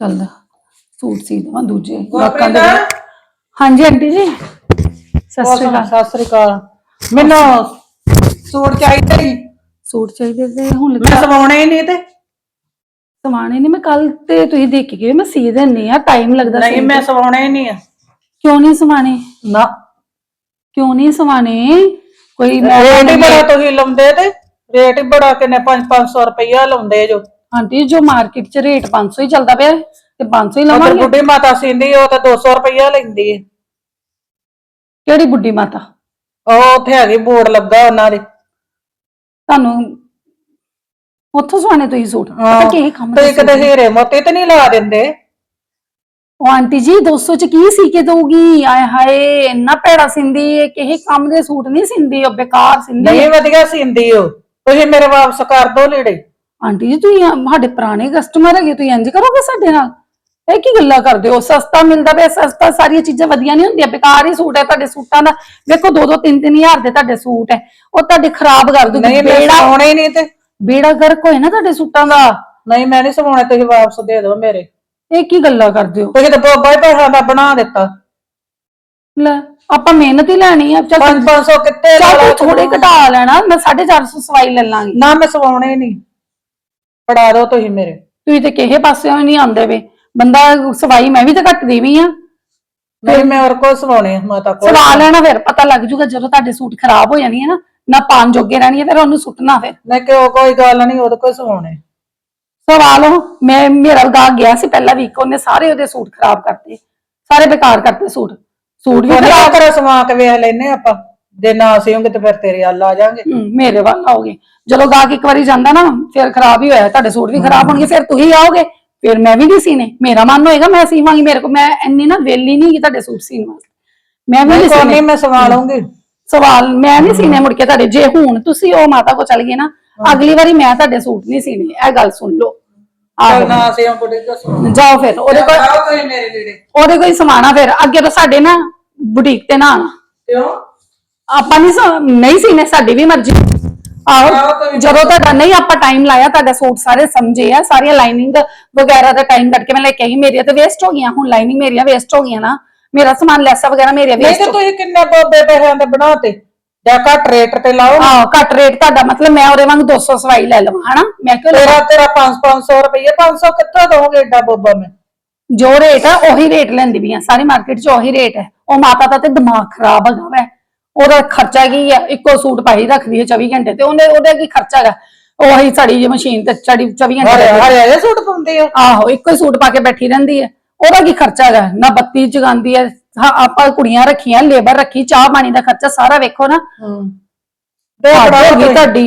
ਚੱਲ ਸੂਟ ਸੀ ਦਵਾਂ ਦੂਜੇ? ਲੋਕਾਂ ਦੇ ਹਾਂਜੀ ਆਂਟੀ ਜੀ। ਸਤਿ ਸ਼੍ਰੀ ਅਕਾਲ। ਸਤਿ ਸ੍ਰੀ ਅਕਾਲ। ਮੈਨੂੰ ਸੂਟ ਚਾਹੀਦਾ ਹੀ ਸੂਟ ਚਾਹੀਦੇ ਤੇ ਹੁਣ ਮੈਂ ਸਵਾਉਣੇ ਨਹੀਂ ਤੇ। ਸਮਾਣੇ ਨਹੀਂ ਮੈਂ ਕੱਲ ਤੇ ਤੁਸੀਂ ਦੇਖ ਕੇ ਮੈਂ ਸੀ ਦਿੰਨੀ ਆ ਟਾਈਮ ਲੱਗਦਾ ਨਹੀਂ ਮੈਂ। ਸਵਾਉਣੇ ਨਹੀਂ ਆ। ਕਿਉਂ ਨਹੀਂ ਸਮਾਣੇ ਨਾ। ਕਿਉਂ ਨਹੀਂ ਸਮਾਣੇ ਕੋਈ ਰੇਟ ਹੀ ਬੜਾ ਤੁਸੀਂ ਲਾਉਂਦੇ ਤੇ ਰੇਟ ਹੀ ਬੜਾ ਕਿੰਨੇ 5-500 ਰੁਪਈਆ ਲਾਉਂਦੇ ਜੋ। ਆਂਟੀ ਜੋ ਮਾਰਕੀਟ 'ਚ ਰੇਟ 500 ਹੀ ਚੱਲਦਾ ਪਿਆ ਹੈ, ਤੇ 500 ਹੀ ਉਧਰ ਲਵਾਂਗੇ। ਬੁੱਢੀ ਮਾਤਾ ਸਿੰਦੀ ਉਹ ਤਾਂ 200 ਰੁਪਈਆ ਲੈਂਦੀ ਹੈ। ਕਿਹੜੀ ਬੁੱਢੀ ਮਾਤਾ? ਉਹ ਉੱਥੇ ਹੈਗੀ ਬੋਰਡ ਲੱਗਾ ਉਹਨਾਂ ਦੇ। ਤੁਹਾਨੂੰ ਉੱਥੋਂ ਸਵਾਣੇ ਤੁਸੀਂ ਸੂਟ? ਪਤਾ ਕੀ ਕੰਮ ਤੇ ਕਿਤੇ ਹੀਰੇ ਮੋਤੀ ਤੇ ਨਹੀਂ ਲਾ ਦਿੰਦੇ। ਉਹ ਆਂਟੀ ਜੀ 200 ਚ ਕੀ ਸੀ ਕੇ ਦਊਗੀ? ਆਏ ਹਾਏ ਇੰਨਾ ਭੈੜਾ ਸਿੰਦੀ ਏ ਕਿਸੇ ਕੰਮ ਦੇ ਸੂਟ ਨਹੀਂ ਸਿੰਦੀ ਉਹ ਬੇਕਾਰ ਸਿੰਦੀ ਨਹੀਂ। ਵਧੀਆ ਸਿੰਦੀ ਉਹ। ਤੁਸੀਂ ਮੇਰੇ ਵਾਪਸ ਕਰ ਦੋ ਲੀੜੇ ਆਂਟੀ ਜੀ ਤੁਸੀਂ ਆ- ਸਾਡੇ ਪੁਰਾਣੇ ਕਸਟਮਰ ਹੈਗੇ ਤੁਸੀਂ ਇੰਜ ਕਰੋਗੇ ਸਾਡੇ ਨਾਲ? ਇਹ ਕੀ ਗੱਲਾਂ ਕਰਦੇ ਹੋ? ਸਸਤਾ ਮਿਲਦਾ ਪਿਆ ਸਸਤਾ ਸਾਰੀਆਂ ਚੀਜ਼ਾਂ ਵਧੀਆ ਨਹੀਂ ਹੁੰਦੀਆਂ ਬੇਕਾਰ ਹੀ ਸੂਟ ਹੈ ਤੁਹਾਡੇ ਸੂਟਾਂ ਦਾ। ਵੇਖੋ 2-2 3-3 ਹਜ਼ਾਰ ਦੇ ਤੁਹਾਡੇ ਸੂਟ ਹੈ। ਉਹ ਤੁਹਾਡੇ ਖਰਾਬ ਕਰ ਦੂਗੀ। ਨਹੀਂ ਮੈਂ ਬੇੜਾ ਸਵਾਉਣੇ ਹੀ ਨਹੀਂ ਤੇ। ਬੇੜਾ ਗਰਕ ਹੋਏ ਨਾ ਤੁਹਾਡੇ ਸੂਟਾਂ ਦਾ। ਨਹੀਂ ਮੈਂ ਨਹੀਂ ਸਵਾਉਣੇ ਤੁਸੀਂ ਵਾਪਸ ਦੇ ਦਿਓ ਮੇਰੇ। ਇਹ ਕੀ ਗੱਲਾਂ ਕਰਦੇ ਹੋ? ਤੁਸੀਂ ਤਾਂ ਬੋਬਾ ਹੀ ਪੈਸਾ ਦਾ ਬਣਾ ਦਿੱਤਾ। ਲੈ ਆਪਾਂ ਮਿਹਨਤ ਹੀ ਲੈਣੀ ਆ ਚੱਲ 500 ਕਿੱਤੇ ਲਾ ਚੱਲ ਲਾ ਤੂੰ ਥੋੜੇ ਘਟਾ ਲੈਣਾ ਮੈਂ 450 ਸਵਾਈ ਲੈ ਲਾਂਗੀ। ਨਾ ਮੈਂ ਸਵਾਉਣੇ ਨਹੀਂ। ਫੜਾ ਦਿਓ ਤੁਸੀਂ ਮੇਰੇ। ਤੁਸੀਂ ਤੇ ਕਿਸੇ ਪਾਸਿਓਂ ਹੀ ਨਹੀਂ ਆਉਂਦੇ ਵੇ। ਬੰਦਾ ਸਵਾਈ ਮੈਂ ਵੀ ਤਾਂ ਘੱਟ ਦੇਵੀ ਆ। ਨਹੀਂ ਮੈਂ ਹੋਰ ਕੋਈ ਸਵਾਉਣੇ ਆ ਮਾਤਾ ਕੋਲ ਸਵਾ ਲੈਣਾ ਫਿਰ ਪਤਾ ਲੱਗ ਜੂਗਾ ਜਦੋਂ ਤੁਹਾਡੇ ਸੂਟ ਖਰਾਬ ਹੋ ਜਾਣੀ ਹੈ ਨਾ ਨਾ ਪਾਣ ਜੋਗੇ ਰਹਿਣੀ ਹੈ ਫਿਰ ਉਹਨੂੰ ਸੁੱਟਣਾ ਫਿਰ। ਨਹੀਂ ਕਿਉਂ ਕੋਈ ਗੱਲ ਨਹੀਂ ਉਹਦੇ ਕੋਈ ਸਵਾਉਣੇ। ਸਵਾ ਲਓ। ਮੈਂ ਮੇਰਾ ਗਾ ਗਿਆ ਸੀ ਪਹਿਲਾ ਵੀਕ ਉਹਨੇ ਸਾਰੇ ਉਹਦੇ ਸੂਟ ਖਰਾਬ ਕਰਤੇ। ਸਾਰੇ ਬੇਕਾਰ ਕਰਤੇ ਸੂਟ। ਸੂਟ ਵੀ ਉਹਨੇ ਖਰਾਬ ਕਰੇ ਸਵਾ ਕੇ ਵੇਖ ਲੈਨੇ ਆਪਾਂ? ਜੇ ਨਾ ਸਿਉਂਗੇ ਤੇ ਫਿਰ ਤੇਰੇ ਹੱਲ ਆ ਜਾਾਂਗੇ। ਹਮ, ਮੇਰੇ ਵੱਲ ਆਓਗੇ। ਜਦੋਂ ਗਾਹਕ ਇੱਕ ਵਾਰੀ ਜਾਂਦਾ ਨਾ ਫਿਰ ਖਰਾਬ ਹੀ ਹੋਇਆ ਤੁਹਾਡੇ ਸੂਟ ਵੀ ਖਰਾਬ ਹੋਣਗੇ ਫਿਰ ਤੁਸੀਂ ਆਓਗੇ। ਫਿਰ ਮੈਂ ਵੀ ਨਹੀਂ ਸੀਨੇ। ਮੇਰਾ ਮਨ ਹੋਏਗਾ ਮੈਂ ਸੀਵਾਂਗੀ ਮੇਰੇ ਕੋ ਮੈਂ ਇੰਨੀ ਨਾ ਵੇਲੀ ਨਹੀਂ ਕਿ ਤੁਹਾਡੇ ਸੂਟ ਸੀਨ ਵਾਸਤੇ। ਮੈਂ ਵੀ ਨਹੀਂ ਕੋਈ ਸੀਨੇ। ਨਹੀਂ ਮੈਂ ਸਵਾ ਲਵਾਂਗੀ ਸਵਾਲ ਮੈਂ ਨਹੀਂ ਸੀਨੇ ਮੁੜ ਕੇ ਤੁਹਾਡੇ। ਜੇ ਹੁਣ ਤੁਸੀਂ ਉਹ ਮਾਤਾ ਕੋ ਚਲ ਗਏ ਨਾ ਅਗਲੀ ਵਾਰੀ ਮੈਂ ਤੁਹਾਡੇ ਸੂਟ ਨਹੀਂ ਸੀਨੇ। ਇਹ ਗੱਲ ਸੁਣ ਲਓ। ਆਹੋ। ਨਾ ਸਿਉਂ ਜਾਓ ਫਿਰ ਉਹਦੇ ਕੋਲ ਆਓ ਤੁਸੀਂ ਮੇਰੇ ਲੀੜੇ ਉਹਦੇ ਕੋਈ ਸਮਾਣਾ ਫਿਰ। ਅੱਗੇ ਤੋਂ ਸਾਡੇ ਨਾ ਬੁਟੀਕ ਤੇ ਨਾ ਆਉਣਾ। ਕਿਉਂ? ਆਪਾਂ ਨਹੀਂ ਸ- ਨਹੀਂ ਸੀਨੇ ਸਾਡੀ ਵੀ ਮਰਜ਼ੀ। ਆਹੋ ਆਹੋ ਤੁਸੀਂ ਜਦੋਂ ਤੁਹਾਡਾ ਨਹੀਂ ਆਪਾਂ ਟਾਈਮ ਲਾਇਆ ਤੁਹਾਡਾ ਸੂਟ ਸਾਰੇ ਸਮਝੇ ਆ ਸਾਰੀਆਂ ਲਾਈਨਿੰਗ ਵਗੈਰਾ ਦਾ ਟਾਈਮ ਕੱਢ ਕੇ ਮੈਂ ਲੈ ਕੇ ਆਈ ਮੇਰੀਆਂ ਤਾਂ ਵੇਸਟ ਹੋ ਗਈਆਂ। ਹੁਣ ਲਾਈਨਿੰਗ ਮੇਰੀਆਂ ਵੇਸਟ ਹੋ ਗਈਆਂ ਨਾ। ਮੇਰਾ ਸਮਾਨ ਲੈਸਾ ਵਗੈਰਾ ਮੇਰੀਆਂ ਨਹੀਂ ਵੇਸਟ ਤੇ ਤੁਸੀਂ ਕਿੰਨੇ ਬੋਬੇ ਪੈਸਿਆਂ ਦੇ ਬਣਾਤੇ ਜਾਂ ਘੱਟ ਰੇਟ ਤੇ ਲਾਓ ਹਾਂ ਘੱਟ ਰੇਟ ਤੁਹਾਡਾ ਮਤਲਬ ਮੈਂ ਉਹਦੇ ਵਾਂਗ 200 ਸਵਾਈ ਲੈ ਲਵਾਂ ਹਨਾ? ਮੈਂ ਕਿਉਂ ਤੇਰਾ ਤੇਰਾ 5-500 ਰੁਪਏ 500 ਕਿੱਥੋਂ ਦੋਗੇ ਏਡਾ ਬੋਬਾ ਮੈਂ? ਜੋ ਰੇਟ ਆ ਉਹੀ ਰੇਟ ਲੈਂਦੀ ਵੀ ਆ। ਸਾਰੀ ਮਾਰਕੀਟ 'ਚ ਉਹੀ ਰੇਟ ਹੈ ਉਹ ਮਾਤਾ ਦਾ ਤੇ ਦਿਮਾਗ ਖਰਾਬ ਹੈਗਾ ਵੈ। ਉਹਦਾ ਖਰਚਾ ਕੀ ਹੈ ਇੱਕੋ ਸੂਟ ਪਾਈ ਰੱਖਦੀ ਹੈ 24 ਘੰਟੇ ਤੇ ਉਹਨੇ ਉਹਦਾ ਕੀ ਖਰਚਾ ਹੈਗਾ? ਉਹੀ ਸਾਡੀ ਜਿਹੀ ਮਸ਼ੀਨ ਤੇ ਚੜੀ 24 ਘੰਟੇ ਹਰੇ ਜਿਹੇ ਸੂਟ ਪਾਉਂਦੇ ਆ। ਆਹੋ ਇੱਕੋ ਹੀ ਸੂਟ ਪਾ ਕੇ ਬੈਠੀ ਰਹਿੰਦੀ ਹੈ ਉਹਦਾ ਕੀ ਖਰਚਾ ਹੈਗਾ? ਨਾ ਬੱਤੀ ਜਗਾਉਂਦੀ ਹੈ ਹਾਂ ਆਪਾਂ ਕੁੜੀਆਂ ਰੱਖੀਆਂ ਲੇਬਰ ਰੱਖੀ ਚਾਹ ਪਾਣੀ ਦਾ ਖਰਚਾ ਸਾਰਾ ਵੇਖੋ ਨਾ। ਹੂੰ। ਦੇ ਹੱਦ ਹੋ ਗਈ। ਤੁਹਾਡੀ।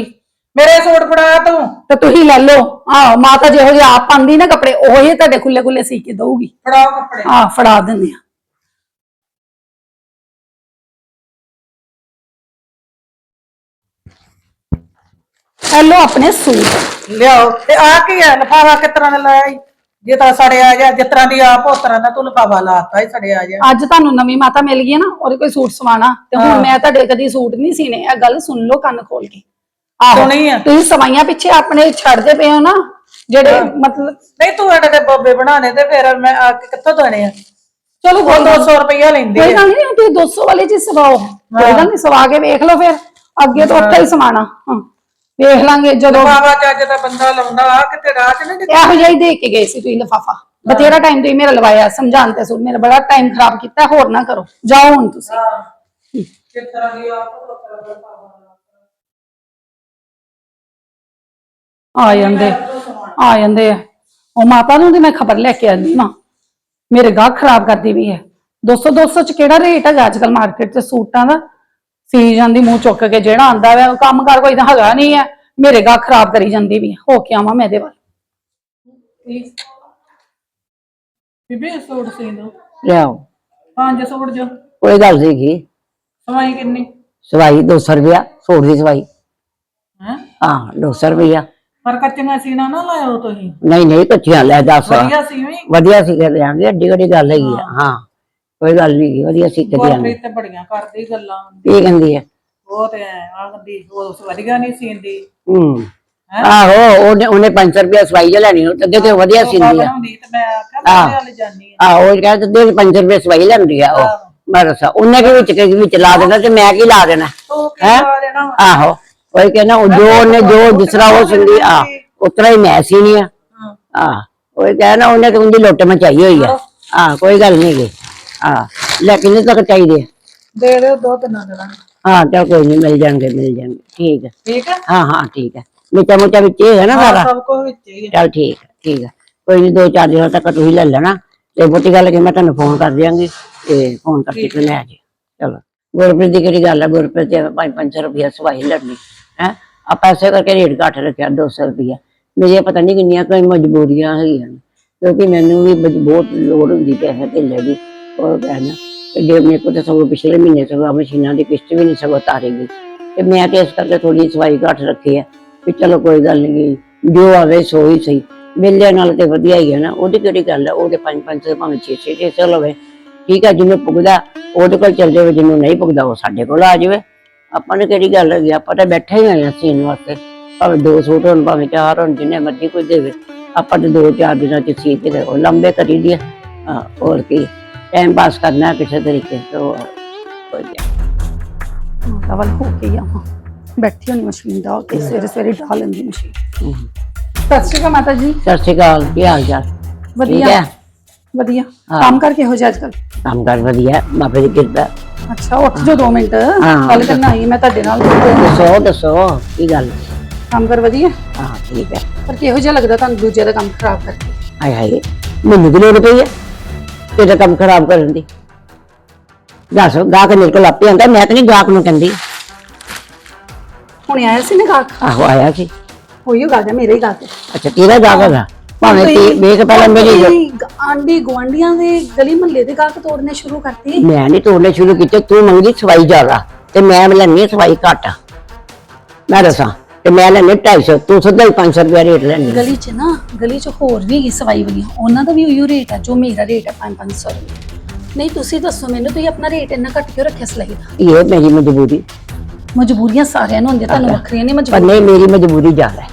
ਮੇਰੇ ਸੂਟ ਫੜਾ ਤੂੰ। ਤੇ ਤੁਸੀਂ ਲੈ ਲਓ। ਆਹੋ ਮਾਤਾ ਜਿਹੋ ਜਿਹੇ ਆਪ ਪਾਉਂਦੀ ਨਾ ਕੱਪੜੇ ਉਹੀ ਤੁਹਾਡੇ ਖੁੱਲੇ ਖੁੱਲੇ ਸੀ ਕੇ ਦਊਗੀ। ਫੜਾਓ ਕੱਪੜੇ। ਆਹ ਫੜਾ ਦਿੰਦੇ ਆ। ਹੈਲੋ ਆਪਣੇ ਸੂਟ। ਲਿਆਓ। ਤੇ ਆ ਕੀ ਹੈ ਲਫਾਫਾ ਕਿਸ ਤਰ੍ਹਾਂ ਦਾ ਲਾਇਆ ਈ ਜੇ ਤਾਂ ਸੜਿਆ ਜਾ ਜਿਸ ਤਰ੍ਹਾਂ ਦੀ ਆਪ ਉਸ ਤਰ੍ਹਾਂ ਦਾ ਤੂੰ ਲਫਾਫਾ ਲਾਤਾ ਹੀ ਸੜਿਆ ਜਾ ਅੱਜ ਤੁਹਾਨੂੰ ਨਵੀਂ ਮਾਤਾ ਮਿਲ ਗਈ ਹੈ ਨਾ ਉਹਦੇ ਕੋਈ ਸੂਟ ਸਵਾਣਾ ਤੇ ਹੁਣ ਮੈਂ ਤੁਹਾਡੇ ਕਦੀ ਸੂਟ ਨਹੀਂ ਸੀਨੇ ਇਹ ਗੱਲ ਸੁਣ ਲਓ ਕੰਨ ਖੋਲ ਕੇ। ਆਹੋ ਸੁਣੀ ਆ। ਤੁਸੀਂ ਸਵਾਈਆਂ ਪਿੱਛੇ ਆਪਣੇ ਛੱਡਦੇ ਪਏ ਹੋ ਨਾ ਜਿਹੜੇ ਮਤਲਬ ਨਹੀਂ ਤੂੰ ਸਾਡੇ ਤੇ ਬੋਬੇ ਬਣਾਣੇ ਤੇ ਫਿਰ ਮੈਂ ਆ ਕੇ ਕਿੱਥੋਂ ਦੇਣੇ ਆ? ਚਲੋ ਉਹ ਕੋਈ 200 ਰੁਪਇਆ ਲੈਂਦੇ ਕੋਈ ਆ। ਗੱਲ ਨਹੀਂ ਤੁਸੀਂ 200 ਵਾਲੇ ਚ ਸਵਾਓ। ਕੋਈ ਗੱਲ ਨਹੀਂ ਸਵਾ ਕੇ ਵੇਖ ਲਓ ਫਿਰ। ਅੱਗੇ ਤੋਂ ਉੱਥੇ ਹੀ ਸਵਾਣਾ ਹਾਂ। ਵੇਖ ਲਾਂਗੇ ਜਦੋਂ ਲਫਾਫਾ ਚੱਜ ਦਾ ਬੰਦਾ ਲਾਉਂਦਾ ਆ ਕਿਤੇ ਰਾਹ ਚ ਨਹੀਂ ਇਹੋ ਜਿਹਾ ਹੀ ਦੇ ਕੇ ਗਏ ਸੀ ਤੁਸੀਂ ਲਫਾਫਾ। ਬਥੇਰਾ ਟਾਈਮ ਤੁਸੀਂ ਮੇਰਾ ਲਵਾਇਆ ਸਮਝਾਉਣ ਤੇ ਸੂਟ ਮੇਰਾ ਬੜਾ ਟਾਈਮ ਖਰਾਬ ਕੀਤਾ ਹੋਰ ਨਾ ਕਰੋ। ਜਾਓ ਹੁਣ ਤੁਸੀਂ। ਕਿਸ ਤਰ੍ਹਾਂ ਦੀ ਆਪ ਆ। ਜਾਂਦੇ ਆ ਜਾਂਦੇ ਆ। ਉਹ ਮਾਤਾ ਨੂੰ ਤੇ ਮੈਂ ਖਬਰ ਲੈ ਕੇ ਆਂਦੀ ਨਾ ਮੇਰੇ ਗਾਹ ਖਰਾਬ ਕਰਦੀ ਵੀ ਹੈ। 200 200 ਚ ਕਿਹੜਾ ਰੇਟ ਹੈਗਾ ਅੱਜ ਕੱਲ ਮਾਰਕੀਟ 'ਚ ਸੂਟਾਂ ਦਾ? ਸੀ ਜਾਂਦੀ ਮੂੰਹ ਚੁੱਕ ਕੇ ਜਿਹੜਾ ਆਂਦਾ ਵਾ ਉਹ ਕੰਮ ਕਰ ਕੋਈ ਤਾਂ ਹੈਗਾ ਨਹੀਂ ਹੈ ਮੇਰੇ ਗਾਹ ਖਰਾਬ ਕਰੀ ਜਾਂਦੀ ਵੀ ਹੈ। ਹੋ ਕੇ ਆਵਾਂ ਮੈਂ ਇਹਦੇ ਵੱਲ। ਬੀਬੀ ਸੂਟ ਸੀ ਦੋ। ਲਿਆਓ। ਪੰਜ ਸੂਟ ਜੋ। ਕੋਈ ਗੱਲ ਨਹੀਂ ਕੀ ਸਵਾਈ ਕਿੰਨੀ? ਸਵਾਈ 200 ਰੁਪਇਆ ਸੂਟ ਦੀ ਸਵਾਈ। ਹੈ? ਹਾਂ 200 ਰੁਪਇਆ। ਪਰ ਕੱਚੀਆਂ ਸੀਨਾ ਨਾ ਲਾਇਓ ਤੁਸੀਂ। ਨਹੀਂ ਨਹੀਂ ਕੱਚੀਆਂ ਲੈ ਦੱਸ। ਵਧੀਆ ਸੀ ਵੀ। ਵਧੀਆ ਸੀ ਲਿਆਂਗੇ ਏਡੀ ਵੱਡੀ ਗੱਲ ਹੈਗੀ ਆ। ਹਾਂ। ਕੋਈ ਗੱਲ ਨਹੀਂ ਵਧੀਆ ਸੀ ਕੇ ਲਿਆਂਗੇ ਗੁਰਪ੍ਰੀਤ ਤੇ ਬੜੀਆਂ ਕਰਦੀ ਗੱਲਾਂ ਕੀ ਕਹਿੰਦੀ ਹੈ ਉਹ ਤੇ ਆਂਦੀ ਉਹ ਵਧੀਆ ਨਹੀਂ ਸੀਂਦੀ ਹੂੰ। ਆਹੋ ਉਹਨੇ ਉਹਨੇ 500 ਰੁਪਏ ਸਵਾਈ ਲੈਣੀ ਉਹ ਤੇ ਵਧੀਆ ਸੀਂਦੀ ਆ। ਬਣਾਉਂਦੀ ਤੇ ਮੈਂ ਆਖਿਆ ਮੈਂ ਆਹ। ਹਲ ਜਾਨੀ ਆ। ਆਹੋ ਉਹ ਕਹਿੰਦਾ ਦੇ 5 ਰੁਪਏ ਸਵਾਈ ਲੈਂਦੀ ਆ ਉਹ। ਮੈਂ ਦੱਸਾਂ ਉਹਨੇ ਕੀ ਵਿੱਚ ਕੇ ਵਿੱਚ ਲਾ ਦੇਣਾ ਤੇ ਮੈਂ ਕੀ ਲਾ ਦੇਣਾ? ਹੈਂ? ਆਹੋ। ਉਹ ਕਹਿੰਦਾ ਉਹ ਜੋ ਉਹਨੇ ਜੋ ਤਰ੍ਹਾਂ ਉਹ ਸਿੰਦੀ ਆ ਉਤਰਾ ਹੀ ਮੈਂ ਸੀਨੀ ਆ। ਹਾਂ। ਆ ਉਹ ਕਹਿੰਦਾ ਉਹਨੇ ਤਾਂ ਉਹਦੀ ਲੁੱਟ ਮਚਾਈ ਹੋਈ ਆ। ਆ ਕੋਈ ਗੱਲ ਨਹੀਂ ਗੀ ਆ ਲੈ ਕਿੰਨੇ ਤੱਕ ਚਾਹੀਦੇ। ਆ? ਦੇ ਦਿਓ ਦੋ ਤਿੰਨਾਂ ਦਿਨਾਂ ਨੂੰ। ਹਾਂ ਚੱਲ ਕੋਈ ਨਹੀਂ ਮਿਲ ਜਾਣਗੇ ਮਿਲ ਜਾਣਗੇ। ਠੀਕ ਹੈ ਠੀਕ ਹੈ ਹਾਂ ਹਾਂ ਠੀਕ ਹੈ ਮਿੱਟਾ ਮੁੱਟਾ ਵਿੱਚ ਹੀ ਹੈ ਨਾ ਸਾਰਾ? ਸਭ ਕੁਝ ਵਿੱਚ ਹੀ ਹੈ ਚੱਲ ਠੀਕ ਹੈ ਠੀਕ ਹੈ ਕੋਈ ਨਹੀਂ ਦੋ ਚਾਰ ਦਿਨਾਂ ਤੱਕ ਤੁਸੀਂ ਲੈ ਲੈਣਾ। ਤੇ ਬਹੁਤੀ ਗੱਲ ਕਿ ਮੈਂ ਤੁਹਾਨੂੰ ਫੋਨ ਕਰ ਦਿਆਂਗੀ ਤੇ ਫੋਨ ਕਰਕੇ ਤੇ ਲੈ ਜੀ ਚਲੋ। ਗੁਰਪ੍ਰੀਤ ਦੀ ਕਿਹੜੀ ਗੱਲ ਹੈ ਗੁਰਪ੍ਰੀਤ ਤੇ 5-500 ਰੁਪਇਆ ਸਵਾਈ ਲੈਣੀ ਹੈ? ਆ ਪੈਸੇ ਕਰਕੇ ਰੇਟ ਘੱਟ ਰੱਖਿਆ 200 ਰੁਪਇਆ ਮੇਰੇ ਪਤਾ ਨਹੀਂ ਕਿੰਨੀਆਂ ਕੋਈ ਮਜਬੂਰੀਆਂ ਹੈਗੀਆਂ ਨੇ। ਕਿਉਂਕਿ ਮੈਨੂੰ ਵੀ ਬਹੁਤ ਲੋੜ ਹੁੰਦੀ ਪੈਸੇ ਢਿੱਲੇ ਦੀ। ਉਹ ਕਹਿਣਾ ਜੇ ਮੇਰੇ ਕੋਲ ਤਾਂ ਸਗੋਂ ਪਿਛਲੇ ਮਹੀਨੇ ਸਗੋਂ ਮਸ਼ੀਨਾਂ ਦੀ ਕਿਸ਼ਤ ਵੀ ਨਹੀਂ ਸਗੋਂ ਤਾਰੇਗੀ। ਤੇ ਮੈਂ ਤੇ ਇਸ ਕਰਕੇ ਥੋੜੀ ਸਵਾਈ ਘੱਟ ਰੱਖੀ ਹੈ ਵੀ ਚਲੋ ਕੋਈ ਗੱਲ ਨਹੀਂ ਜੋ ਆਵੇ ਸੋ ਹੀ ਸਹੀ। ਮੇਲੇ ਨਾਲ ਤੇ ਵਧੀਆ ਹੀ ਹੈ ਨਾ, ਉਹਦੀ ਕਿਹੜੀ ਗੱਲ ਹੈ, ਉਹਦੇ ਪੰਜ ਪੰਜ ਸੌ ਭਾਵੇਂ ਛੇ ਛੇ ਛੇ ਸੌ ਹੋਵੇ ਠੀਕ ਹੈ, ਜਿਹਨੂੰ ਪੁੱਗਦਾ, ਉਹਦੇ ਕੋਲ ਚੱਲ ਜਾਵੇ, ਜਿਹਨੂੰ ਨਹੀਂ ਪੁੱਗਦਾ, ਉਹ ਸਾਡੇ ਕੋਲ ਆ ਜਾਵੇ। ਆਪਾਂ ਨੂੰ ਕਿਹੜੀ ਗੱਲ ਹੈਗੀ, ਆਪਾਂ ਤਾਂ ਬੈਠੇ ਹੀ ਹੋਏ ਹਾਂ ਸੀਨ ਵਾਸਤੇ। ਭਾਵੇਂ ਦੋ ਸੂਟ ਹੋਣ, ਭਾਵੇਂ ਚਾਰ ਹੋਣ, ਜਿੰਨੇ ਮਰਜ਼ੀ ਕੋਈ ਦੇਵੇ। ਆਪਾਂ ਤੇ ਦੋ ਚਾਰ ਦਿਨਾਂ ਚ ਸੀ ਕੇ ਉਹ ਲੰਬੇ ਕਰੀ ਦੀ ਹਾਂ, ਹੋਰ ਕੀ। ਟਾਈਮ ਪਾਸ ਕਰਨਾ ਹੈ ਕਿਸੇ ਤਰੀਕੇ ਤੋਂ। ਕੋਈ ਨਹੀਂ ਮਾਤਾ ਵੱਲ ਹੋ ਕੇ ਹੀ ਆਵਾਂ। ਬੈਠੀ ਹੋਣੀ ਮਸ਼ੀਨ ਦਾ ਕੇ ਸਵੇਰੇ ਸਵੇਰੇ ਢਾ ਲੈਂਦੀ ਮਸ਼ੀਨ। ਸਤਿ ਸ਼੍ਰੀ ਅਕਾਲ ਮਾਤਾ ਜੀ। ਸਤਿ ਸ਼੍ਰੀ ਅਕਾਲ ਕੀ ਹਾਲ ਚਾਲ? ਵਧੀਆ। ਹੈ? ਵਧੀਆ। ਹਾਂ। ਕੰਮ ਕਰਕੇ ਹੋ ਜਾ ਅੱਜ ਕੱਲ ਕੰਮ ਕਰ ਵਧੀਆ ਬਾਬੇ ਦੀ ਕਿਰਪਾ। ਅੱਛਾ ਉੱਠ ਜੋ 2 ਮਿੰਟ। ਹਾਂ। ਗੱਲ ਕਰਨਾ ਆਈ ਮੈਂ ਤੁਹਾਡੇ ਨਾਲ ਦੱਸੋ ਦੱਸੋ ਕੀ ਗੱਲ? ਕੰਮ ਕਰ ਵਧੀਆ? ਹਾਂ ਠੀਕ ਹੈ। ਪਰ ਕਿਹੋ ਜਿਹਾ ਲੱਗਦਾ ਤੁਹਾਨੂੰ ਦੂਜੇ ਦਾ ਕੰਮ ਖਰਾਬ ਕਰਕੇ? ਹਾਏ ਹਾਏ ਮੈਨੂੰ ਕੀ ਲੋੜ ਪਈ ਹੈ? ਤੇਰਾ ਕੰਮ ਖਰਾਬ ਕਰਨ ਦੀ। ਦੱਸ ਗਾਹਕ ਮੇਰੇ ਕੋਲ ਆਪੇ ਆਂਦਾ ਮੈਂ ਤਾਂ ਨਹੀਂ ਗਾਹਕ ਨੂੰ ਕਹਿੰਦੀ। ਹੁਣ ਆਇਆ ਸੀ ਨਾ ਗਾਹਕ? ਆਹੋ ਆਇਆ ਸੀ। ਹੋਈਓ ਗੱਲ ਹੈ ਮੇਰੇ ਹੀ ਗਾਹਕ ਅੱਛਾ ਤੇਰਾ ਗਾਹਕ ਹੈਗਾ? ਭਾਵੇਂ ਤੇ ਵੇਖ ਪਹਿਲਾਂ ਮੇਰੀ ਆਂਡੀ ਗਵਾਂਡੀਆਂ ਦੇ ਗਲੀ ਮਹੱਲੇ ਦੇ ਗਾਹਕ ਤੋੜਨੇ ਸ਼ੁਰੂ ਕਰਤੇ। ਮੈਂ ਨਹੀਂ ਤੋੜਨੇ ਸ਼ੁਰੂ ਕੀਤੇ ਤੂੰ ਮੰਗੀ ਸਵਾਈ ਜ਼ਿਆਦਾ ਤੇ ਮੈਂ ਲੈਣੀ ਸਵਾਈ ਘੱਟ। ਮੈਂ ਦੱਸਾਂ। ਤੇ ਮੈਂ ਲੈਣੀ 250 ਤੂੰ ਸਿੱਧਾ ਹੀ 500 ਰੁਪਏ ਰੇਟ ਲੈਣੀ ਗਲੀ 'ਚ ਨਾ ਗਲੀ 'ਚ ਹੋਰ ਵੀ ਹੈਗੀ ਸਵਾਈ ਵਾਲੀਆਂ ਉਹਨਾਂ ਦਾ ਵੀ ਉਹੀਓ ਰੇਟ ਹੈ ਜੋ ਮੇਰਾ ਰੇਟ 5-500 ਰੁਪਏ ਨਹੀਂ ਤੁਸੀਂ ਦੱਸੋ ਮੈਨੂੰ ਤੁਸੀਂ ਆਪਣਾ ਰੇਟ ਇੰਨਾ ਘੱਟ ਕਿਉਂ ਰੱਖਿਆ ਸਲਾਈ ਦਾ? ਇਹ ਮੇਰੀ ਮਜਬੂਰੀ। ਮਜਬੂਰੀਆਂ ਸਾਰਿਆਂ ਨੂੰ ਹੁੰਦੀਆਂ ਤੁਹਾਨੂੰ ਵੱਖਰੀਆਂ ਨਹੀਂ ਪਰ ਮਜਬੂਰੀ ਨਹੀਂ ਮੇਰੀ ਮਜਬੂਰੀ ਜ਼ਿਆਦਾ ਹੈ।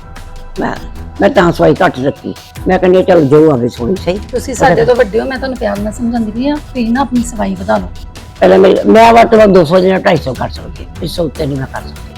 ਮੈਂ ਮੈਂ ਤਾਂ ਸਵਾਈ ਘੱਟ ਰੱਖੀ। ਮੈਂ ਕਹਿੰਦੀ ਚਲ ਜੋ ਆਵੇ ਸੋਣੀ ਸਹੀ। ਤੁਸੀਂ ਸਾਡੇ ਤੋਂ ਵੱਡੇ ਹੋ ਮੈਂ ਤੁਹਾਨੂੰ ਪਿਆਰ ਨਾਲ ਸਮਝਾਉਂਦੀ ਵੀ ਆ ਤੁਸੀਂ ਨਾ ਆਪਣੀ ਸਵਾਈ ਵਧਾ ਲਓ। ਪਹਿਲਾਂ ਮੇਰੀ ਮੈਂ ਤੋਂ ਵੱਧ 200 ਜਾਂ 250 ਕਰ ਸਕਦੀ ਹਾਂ। ਇਸ ਤੋਂ ਉੱਤੇ ਨਹੀਂ ਮੈਂ ਕਰ ਸਕਦੀ।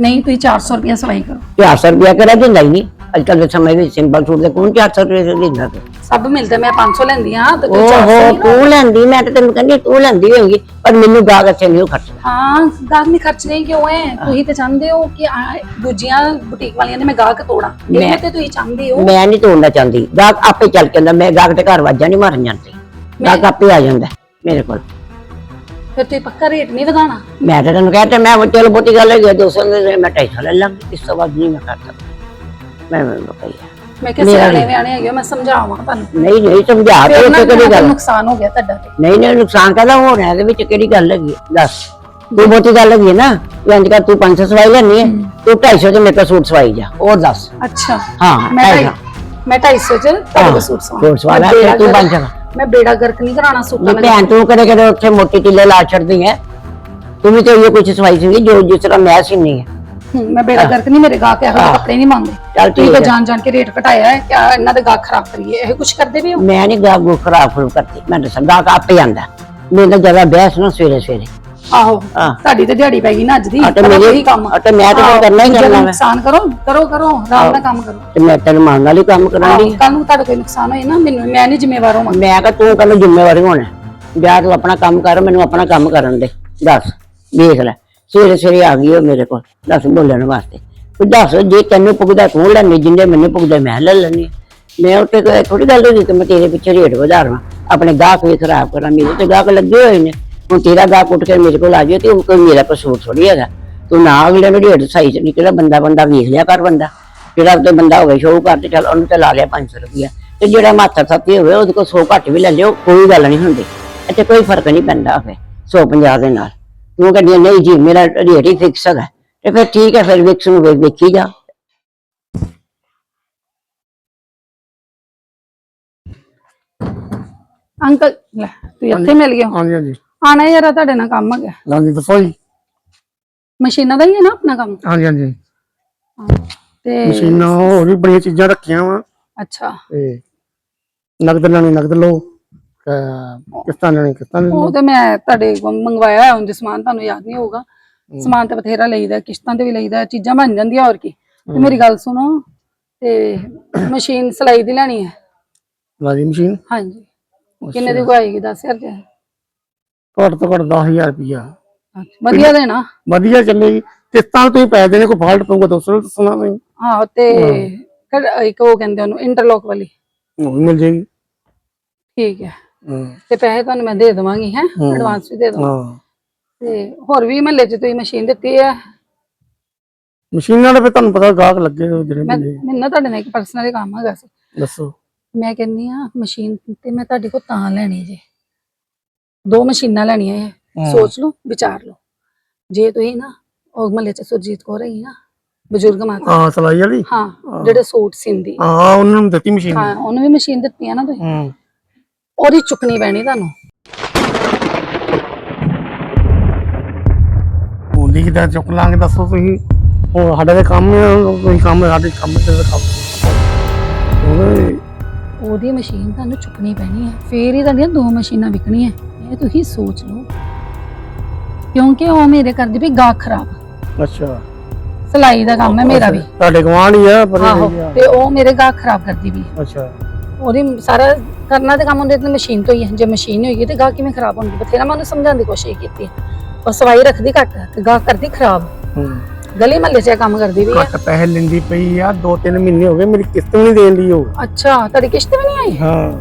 ਨਹੀਂ ਤੁਸੀਂ 400 ਰੁਪਏ ਸਵਾਈ ਕਰੋ। 400 ਰੁਪਇਆ ਕਿਹੜਾ ਦਿੰਦਾ ਹੀ ਨਹੀਂ? ਅੱਜ ਕੱਲ੍ਹ ਦੇ ਸਮੇਂ ਵਿੱਚ ਸਿੰਪਲ ਸੂਟ ਦੇ ਕੌਣ 400 ਰੁਪਏ ਦੇ ਦਿੰਦਾ ਤੇ? ਸਭ ਮਿਲਦਾ ਮੈਂ 500 ਲੈਂਦੀ ਆ ਤੇ ਤੁਸੀਂ 400 ਓਹੋ ਨਹੀਂ। ਤੂੰ ਲੈਂਦੀ ਮੈਂ ਤਾਂ ਤੈਨੂੰ ਕਹਿੰਦੀ ਤੂੰ ਲੈਂਦੀ ਹੋਏਗੀ ਪਰ ਮੈਨੂੰ ਗਾਹਕ ਅੱਛੇ ਨਹੀਂ ਉਹ ਖਰਚਦਾ। ਹਾਂ ਗਾਹਕ ਨਹੀਂ ਖਰਚਣੇ ਕਿਉਂ ਹੈ ਤੁਸੀਂ ਤੇ ਚਾਹੁੰਦੇ ਹੋ ਕਿ ਆ- ਦੂਜੀਆਂ ਬੁਟੀਕ ਵਾਲੀਆਂ ਨੇ ਮੈਂ ਗਾਹਕ ਤੋੜਾਂ। ਇਹ ਮੈਂ- ਤੇ ਤੁਸੀਂ ਚਾਹੁੰਦੇ ਹੋ? ਮੈਂ ਨਹੀਂ ਤੋੜਨਾ ਚਾਹੁੰਦੀ। ਗਾਹਕ ਆਪੇ ਚੱਲ ਕੇ ਆਉਂਦਾ ਮੈਂ ਗਾਹਕ ਦੇ ਘਰ ਵਾਜਾਂ ਨਹੀਂ ਮਾਰਨ ਜਾਂਦੀ। ਗਾਹਕ ਆਪੇ ਆ ਜਾਂਦਾ ਮੇਰੇ ਕੋਲ। ਫਿਰ ਤੁਸੀਂ ਪੱਕਾ ਰੇਟ ਨਹੀਂ ਵਧਾਣਾ ਮੈਂ ਤਾਂ ਤੈਨੂੰ ਕਹਿੰਦਾ ਮੈਂ ਚਲੋ ਬਹੁਤੀ ਗੱਲ ਹੈਗੀ ਆ, 200 ਦੇ ਮੈਂ 250 ਲੈ ਲਾਂਗੀ ਇਸ ਤੋਂ ਵੱਧ ਨਹੀਂ ਮੈਂ ਕਰ ਸਕਦਾ। ਮੈਂ ਮੈਂ ਬਤਾਈ ਮੈਂ ਕਿਹਾ ਮੇਰਾ ਸਿਆਣੇ ਵਿਆਣੇ ਹੈਗੇ ਹੋ, ਮੈਂ ਸਮਝਾਵਾਂ ਤੁਹਾਨੂੰ। ਨਹੀਂ ਨਹੀਂ ਸਮਝਾ ਕੇ ਫਿਰ ਨਾ ਉੱਥੇ ਕਿਹੜੀ ਗੱਲ ਨੁਕਸਾਨ ਹੋ ਗਿਆ ਤੁਹਾਡਾ ਤੇ। ਨਹੀਂ ਨਹੀਂ ਨੁਕਸਾਨ ਕਹਦਾ ਹੋ ਰਿਹਾ? ਇਹਦੇ ਵਿੱਚ ਕਿਹੜੀ ਗੱਲ ਹੈਗੀ ਹੈ? ਦੱਸ। ਤੂੰ ਬਹੁਤੀ ਗੱਲ ਹੈਗੀ ਹੈ ਨਾ ਤੂੰ ਇੰਜ ਕਰ ਤੂੰ 500 ਸਵਾਈ ਲੈਣੀ ਹੈ। ਤੂੰ 250 ਤੇ ਮੇਰੇ ਕੋਲ ਸੂਟ ਸਵਾਈ ਜਾ ਹੋਰ ਦੱਸ। ਅੱਛਾ। ਹਾਂ ਮੈਂ ਢਾਈ ਮੈਂ 250 ਚ ਤੁਹਾਡੇ ਕੋਲ ਸੂਟ ਸਵਾ ਸੂਟ ਸਵਾ ਲੈ, ਫਿਰ ਤੂੰ ਬੇੜਾ ਬਣ ਜਾ। ਮੈਂ ਬੇੜਾ ਗਰਕ ਨਹੀਂ ਕਰਾਣਾ ਸੂਟਾਂ ਨਹੀਂ ਭੈਣ ਤੂੰ ਕਦੇ ਕਦੇ ਉੱਥੇ ਮੋਟੀ ਟਿੱਲੇ ਲਾ ਛੱਡਦੀ ਹੈ ਤੂੰ ਵੀ ਤਾਂ ਇਹ ਕੁਝ ਸਵਾਈ ਸੀ ਜੋ ਜਿਸ ਤਰ੍ਹਾਂ ਮੈਂ ਸੀਨੀ ਹੈ ਮੈਂ ਬੇੜਾ ਗਰਕ ਨਹੀਂ ਮੇਰੇ ਗਾਹਕ ਇਹੋ ਜਿਹੇ ਕੱਪੜੇ ਨਹੀਂ ਮੰਗਦੇ। ਚੱਲ ਠੀਕ ਤਾਂ ਹੈ ਜਾਣ ਜਾਣ ਕੇ ਰੇਟ ਘਟਾਇਆ ਹੈ ਕਿ ਇਹਨਾਂ ਦੇ ਗਾਹਕ ਖਰਾਬ ਕਰੀਏ ਇਹ ਕੁਝ ਕਰਦੇ ਵੀ ਹੋ? ਮੈਂ ਨਹੀਂ ਗਾਹ ਗੋ ਖਰਾਬ ਖਰੂ ਕਰਦੀ ਮੈਂ ਦੱਸਾਂ ਗਾਹਕ ਆਪੇ ਆਂਦਾ। ਮੇਰੇ ਨਾਲ ਜ਼ਿਆਦਾ ਬਹਿਸ ਨਾ ਸਵੇਰੇ ਸਵੇਰੇ ਆਹੋ ਹਾਂ। ਤੁਹਾਡੀ ਤੇ ਦਿਹਾੜੀ ਪੈ ਗਈ ਨਾ ਅੱਜ ਦੀ ਤੇ ਕਰੋ ਮੇਰੀ- ਉਹੀ ਕੰਮ। ਤੇ ਮੈਂ ਤਾਂ ਆਹੋ, ਕਰਨਾ ਹੀ ਦੂਜਿਆਂ ਕਰਨਾ। ਨੁਕਸਾਨ ਕਰੋ ਕਰੋ ਕਰੋ ਆਰਾਮ ਨਾਲ ਕੰਮ ਕਰੋ। ਤੇ ਮੈਂ ਤੈਨੂੰ ਮੰਨ ਨਾਲ ਹੀ ਕੰਮ ਕਰਾਂਗੀ ਕੱਲ ਨੂੰ ਤੁਹਾਡਾ ਕੋਈ ਨੁਕਸਾਨ ਹੋਏ ਨਾ ਮੈਨੂੰ ਮੈਂ ਨਹੀਂ ਜ਼ਿੰਮੇਵਾਰ ਹੋਵਾਂ। ਮੈਂ ਕਿਹਾ ਤੂੰ ਕੱਲ ਜ਼ਿੰਮੇਵਾਰੀ ਹੋਣਾ। ਜਾ ਤੂੰ ਆਪਣਾ ਕੰਮ ਕਰ ਮੈਨੂੰ ਆਪਣਾ ਕੰਮ ਕਰਨ ਦੇ। ਦੱਸ ਦੇਖ ਲੈ ਸਵੇਰੇ ਸਵੇਰੇ ਆ ਗਈ ਉਹ ਮੇਰੇ ਕੋਲ। ਦੱਸ ਬੋਲਣ ਵਾਸਤੇ। ਤੂੰ ਦੱਸ ਜੇ ਤੈਨੂੰ ਪੁੱਗਦਾ ਤੂੰ ਲੈਣੀ ਜਿੰਨੇ ਮੈਨੂੰ ਪੁੱਗਦਾ ਮੈਂ ਲੈ ਲੈਣੀ ਮੈਂ ਉੱਤੇ ਕੋਈ ਥੋੜੀ ਗੱਲ ਹੋਈ ਕਿ ਮੈਂ ਤੇਰੇ ਪਿੱਛੇ ਰੇਟ ਵਧਾਵਾਂ। ਆਪਣੇ ਗਾਹਕ ਵੀ ਖਰਾਬ ਕਰਾਂ ਮੇਰੇ ਤੇ ਗਾਹਕ ਲੱਗੇ ਹੋਏ ਨੇ। ਹੁਣ ਤੇਰਾ ਗਾਹਕ ਉੱਠ ਕੇ ਮੇਰੇ ਕੋਲ ਆ ਜਾਏ ਤੇ ਉਹ ਕੋਈ ਮੇਰਾ ਕਸੂਰ ਥੋੜੀ ਹੈਗਾ। ਤੂੰ ਨਾ ਅਗਲੇ ਨੂੰ ਰੇਟ ਸਹੀ ਚ ਨਿਕਲਿਆ ਬੰਦਾ ਬੰਦਾ ਵੇਖ ਲਿਆ ਕਰ ਬੰਦਾ। ਜਿਹੜਾ ਉੱਤੇ ਬੰਦਾ ਹੋਵੇ ਸ਼ੋਅ ਕਰ ਤੇ ਚੱਲ ਉਹਨੂੰ ਤੇ ਲਾ ਲਿਆ 500 ਰੁਪਇਆ ਤੇ ਜਿਹੜਾ ਮਾਥਾ ਸੱਤੀ ਹੋਵੇ ਉਹਦੇ ਕੋਲ 100 ਘੱਟ ਵੀ ਲੈ ਲਿਓ ਕੋਈ ਗੱਲ ਨਹੀਂ ਹੁੰਦੀ। ਇੱਥੇ ਕੋਈ ਫ਼ਰਕ ਨਹੀਂ ਪੈਂਦਾ ਫੇ 150 ਦੇ ਨਾਲ। ਤੂੰ ਕਹਿੰਦੀ ਨਹੀਂ ਜੀ ਮੇਰਾ ਰੇਟ ਹੀ ਫਿਕਸ ਹੈਗਾ। ਤੇ ਫਿਰ ਠੀਕ ਹੈ ਫਿਰ ਵਿਕਸ ਨੂੰ ਵੇਖ- ਵੇਖੀ ਜਾ। ਅੰਕਲ ਲੈ ਤੂੰ ਇੱਥੇ ਮਿਲ ਗਿਆ ਹਾਂਜੀ ਹਾਂਜੀ। ਆਣਾ ਯਾਰਾ ਤੁਹਾਡੇ ਨਾਲ ਕੰਮ ਹੈਗਾ। ਹਾਂਜੀ ਦੱਸੋ ਜੀ। ਮਸ਼ੀਨਾਂ ਦਾ ਹੀ ਹੈ ਨਾ ਆਪਣਾ ਕੰਮ? ਹਾਂਜੀ ਹਾਂਜੀ। ਤੇ ਮਸ਼ੀਨਾਂ ਹੋਰ ਵੀ ਬੜੀਆਂ ਚੀਜ਼ਾਂ ਰੱਖੀਆਂ ਵਾ। ਅੱਛਾ। ਤੇ ਨਗਦ ਲੈਣੀ ਨਗਦ ਲਓ। ਕਿਸ਼ਤਾਂ ਲੈਣੀ ਕਿਸ਼ਤਾਂ ਲੈ ਉਹ ਲਓ। ਤੇ ਮੈਂ ਤੁਹਾਡੇ ਕੋਲ ਮੰਗਵਾਇਆ ਹੈ ਉਂਝ ਸਮਾਨ ਤੁਹਾਨੂੰ ਯਾਦ ਨਹੀਂ ਹੋਊਗਾ। ਸਮਾਨ ਤੇ ਬਥੇਰਾ ਲਈਦਾ ਕਿਸ਼ਤਾਂ ਤੇ ਵੀ ਲਈਦਾ ਚੀਜ਼ਾਂ ਬਣ ਜਾਂਦੀਆਂ ਹੋਰ ਕੀ। ਤੇ ਮੇਰੀ ਗੱਲ ਸੁਣੋ ਤੇ ਮਸ਼ੀਨ ਸਿਲਾਈ ਦੀ ਲੈਣੀ ਹੈ? ਲਾਜੀ ਮਸ਼ੀਨ? ਹਾਂਜੀ। ਕਿੰਨੇ ਦੀ ਆਏਗੀ 10000 ਚ ਘੱਟ ਤੋਂ ਘੱਟ 10000 ਰੁਪਇਆ ਵਧੀਆ ਦੇਣਾ। ਵਧੀਆ ਚੱਲੇਗੀ ਕਿਸ਼ਤਾਂ ਤੁਸੀਂ ਪੈ ਦੇਣੇ ਕੋਈ ਫਾਲਟ ਪਊਗਾ ਦੋਸਤੋ ਦੱਸਣਾ ਨਹੀਂ ਹਾਂ। ਤੇ ਇੱਕ ਉਹ ਕਹਿੰਦੇ ਉਹਨੂੰ ਇੰਟਰਲੌਕ ਵਾਲੀ। ਉਹ ਵੀ ਮਿਲ ਜਾਏਗੀ। ਠੀਕ ਹੈ। ਤੇ ਪੈਸੇ ਤੁਹਾਨੂੰ ਮੈਂ ਦੇ ਦੇਵਾਂਗੀ ਹੈ? ਐਡਵਾਂਸ ਵੀ ਦੇ ਦਵਾਂ ਹਾਂ। ਤੇ ਹੋਰ ਵੀ ਮਹੱਲੇ 'ਚ ਤੁਸੀਂ ਮਸ਼ੀਨ ਦਿੱਤੀ ਹੈ ਮਸ਼ੀਨਾਂ ਦਾ ਫਿਰ ਤੁਹਾਨੂੰ ਪਤਾ ਗਾਹਕ ਲੱਗੇ ਜਿਹੜੇ ਮੈਂ ਮੈਨੂੰ ਨਾ ਤੁਹਾਡੇ ਨਾਲ ਇੱਕ ਪਰਸਨਲੀ ਕੰਮ ਹੈਗਾ ਸੀ। ਦੱਸੋ। ਮੈਂ ਕਹਿੰਨੀ ਆ ਮਸ਼ੀਨ ਤੇ ਮੈਂ ਤੁਹਾਡੇ ਕੋਲ ਤਾਂ ਲੈਣੀ ਜੇ। ਦੋ ਮਸ਼ੀਨਾਂ ਲੈਣੀਆਂ ਹੈ। ਸੋਚ ਲਓ ਵਿਚਾਰ ਲਓ। ਜੇ ਤੁਸੀਂ ਨਾ ਉਹ ਮਹੱਲੇ 'ਚ ਸੁਰਜੀਤ ਕੌਰ ਹੈਗੀ ਨਾ ਬਜ਼ੁਰਗ ਮਾਤਾ। ਹਾਂ ਸਲਾਈ ਵਾਲੀ? ਹਾਂ ਜਿਹੜੇ ਸੂਟ ਸਿੰਦੀ। ਹਾਂ ਉਹਨਾਂ ਨੂੰ ਦਿੱਤੀ ਮਸ਼ੀਨ। ਹਾਂ ਉਹਨੂੰ ਵੀ ਮਸ਼ੀਨ ਦਿੱਤੀ ਆ ਨਾ ਤੁਸੀਂ। ਹੂੰ। ਉਹਦੀ ਚੁੱਕਣੀ ਪੈਣੀ ਤੁਹਾਨੂੰ। ਬੋਲੀ ਕਿਦਾਂ ਚੁੱਕ ਲਾਂਗੇ ਦੱਸੋ ਤੁਸੀਂ। ਉਹ ਸਾਡਾ ਤੇ ਕੰਮ ਹੈ ਕੋਈ ਕੰਮ ਹੈ ਸਾਡੇ ਕੰਮ ਤੇ ਕੰਮ ਉਹਦੀ ਮਸ਼ੀਨ ਤੁਹਾਨੂੰ ਚੁੱਕਣੀ ਪੈਣੀ ਹੈ ਫੇਰ ਹੀ ਤੁਹਾਡੀਆਂ ਦੋ ਮਸ਼ੀਨਾਂ ਵਿਕਣੀਆਂ। ਇਹ ਤੁਸੀਂ ਸੋਚ ਲਓ। ਕਿਉਂਕਿ ਉਹ ਮੇਰੇ ਕਰਦੀ ਵੀ ਗਾਹਕ ਖਰਾਬ। ਅੱਛਾ। ਸਿਲਾਈ ਦਾ ਕੰਮ ਹੈ ਮੇਰਾ ਵੀ। ਤੁਹਾਡੇ ਗਵਾਂਢ ਹੀ ਆ ਪਰ ਆਹੋ ਤੇ ਉਹ ਮੇਰੇ ਗਾਹਕ ਖਰਾਬ ਕਰਦੀ ਵੀ ਹੈ। ਅੱਛਾ। ਉਹਦੀ ਸਾਰਾ ਕਰਨਾ ਤੇ ਕੰਮ ਉਹਦੇ ਤੇ ਮਸ਼ੀਨ ਤੋਂ ਹੀ ਹੈ। ਜੇ ਮਸ਼ੀਨ ਹੋਏਗੀ ਤੇ ਗਾਹਕ ਕਿਵੇਂ ਖਰਾਬ ਹੋਣਗੇ? ਬਥੇਰਾ ਮੈਂ ਉਹਨੂੰ ਸਮਝਾਉਣ ਦੀ ਕੋਸ਼ਿਸ਼ ਕੀਤੀ ਹੈ। ਉਹ ਸਵਾਈ ਰੱਖਦੀ ਘੱਟ ਤੇ ਗਾਹਕ ਕਰਦੀ ਖਰਾਬ। ਹੂੰ। ਗਲੀ ਮਹੱਲੇ 'ਚ ਇਹ ਕੰਮ ਕਰਦੀ ਵੀ ਹੈ। ਘੱਟ ਪੈਸੇ ਲੈਂਦੀ ਪਈ ਆ ਦੋ ਤਿੰਨ ਮਹੀਨੇ ਹੋ ਗਏ ਮੇਰੀ ਕਿਸ਼ਤ ਵੀ ਨਹੀਂ ਦੇਣ ਦੀ ਉਹ। ਅੱਛਾ ਤੁਹਾਡੀ ਕਿਸ਼ਤ ਵੀ ਨਹੀਂ ਆਈ? ਹਾਂ।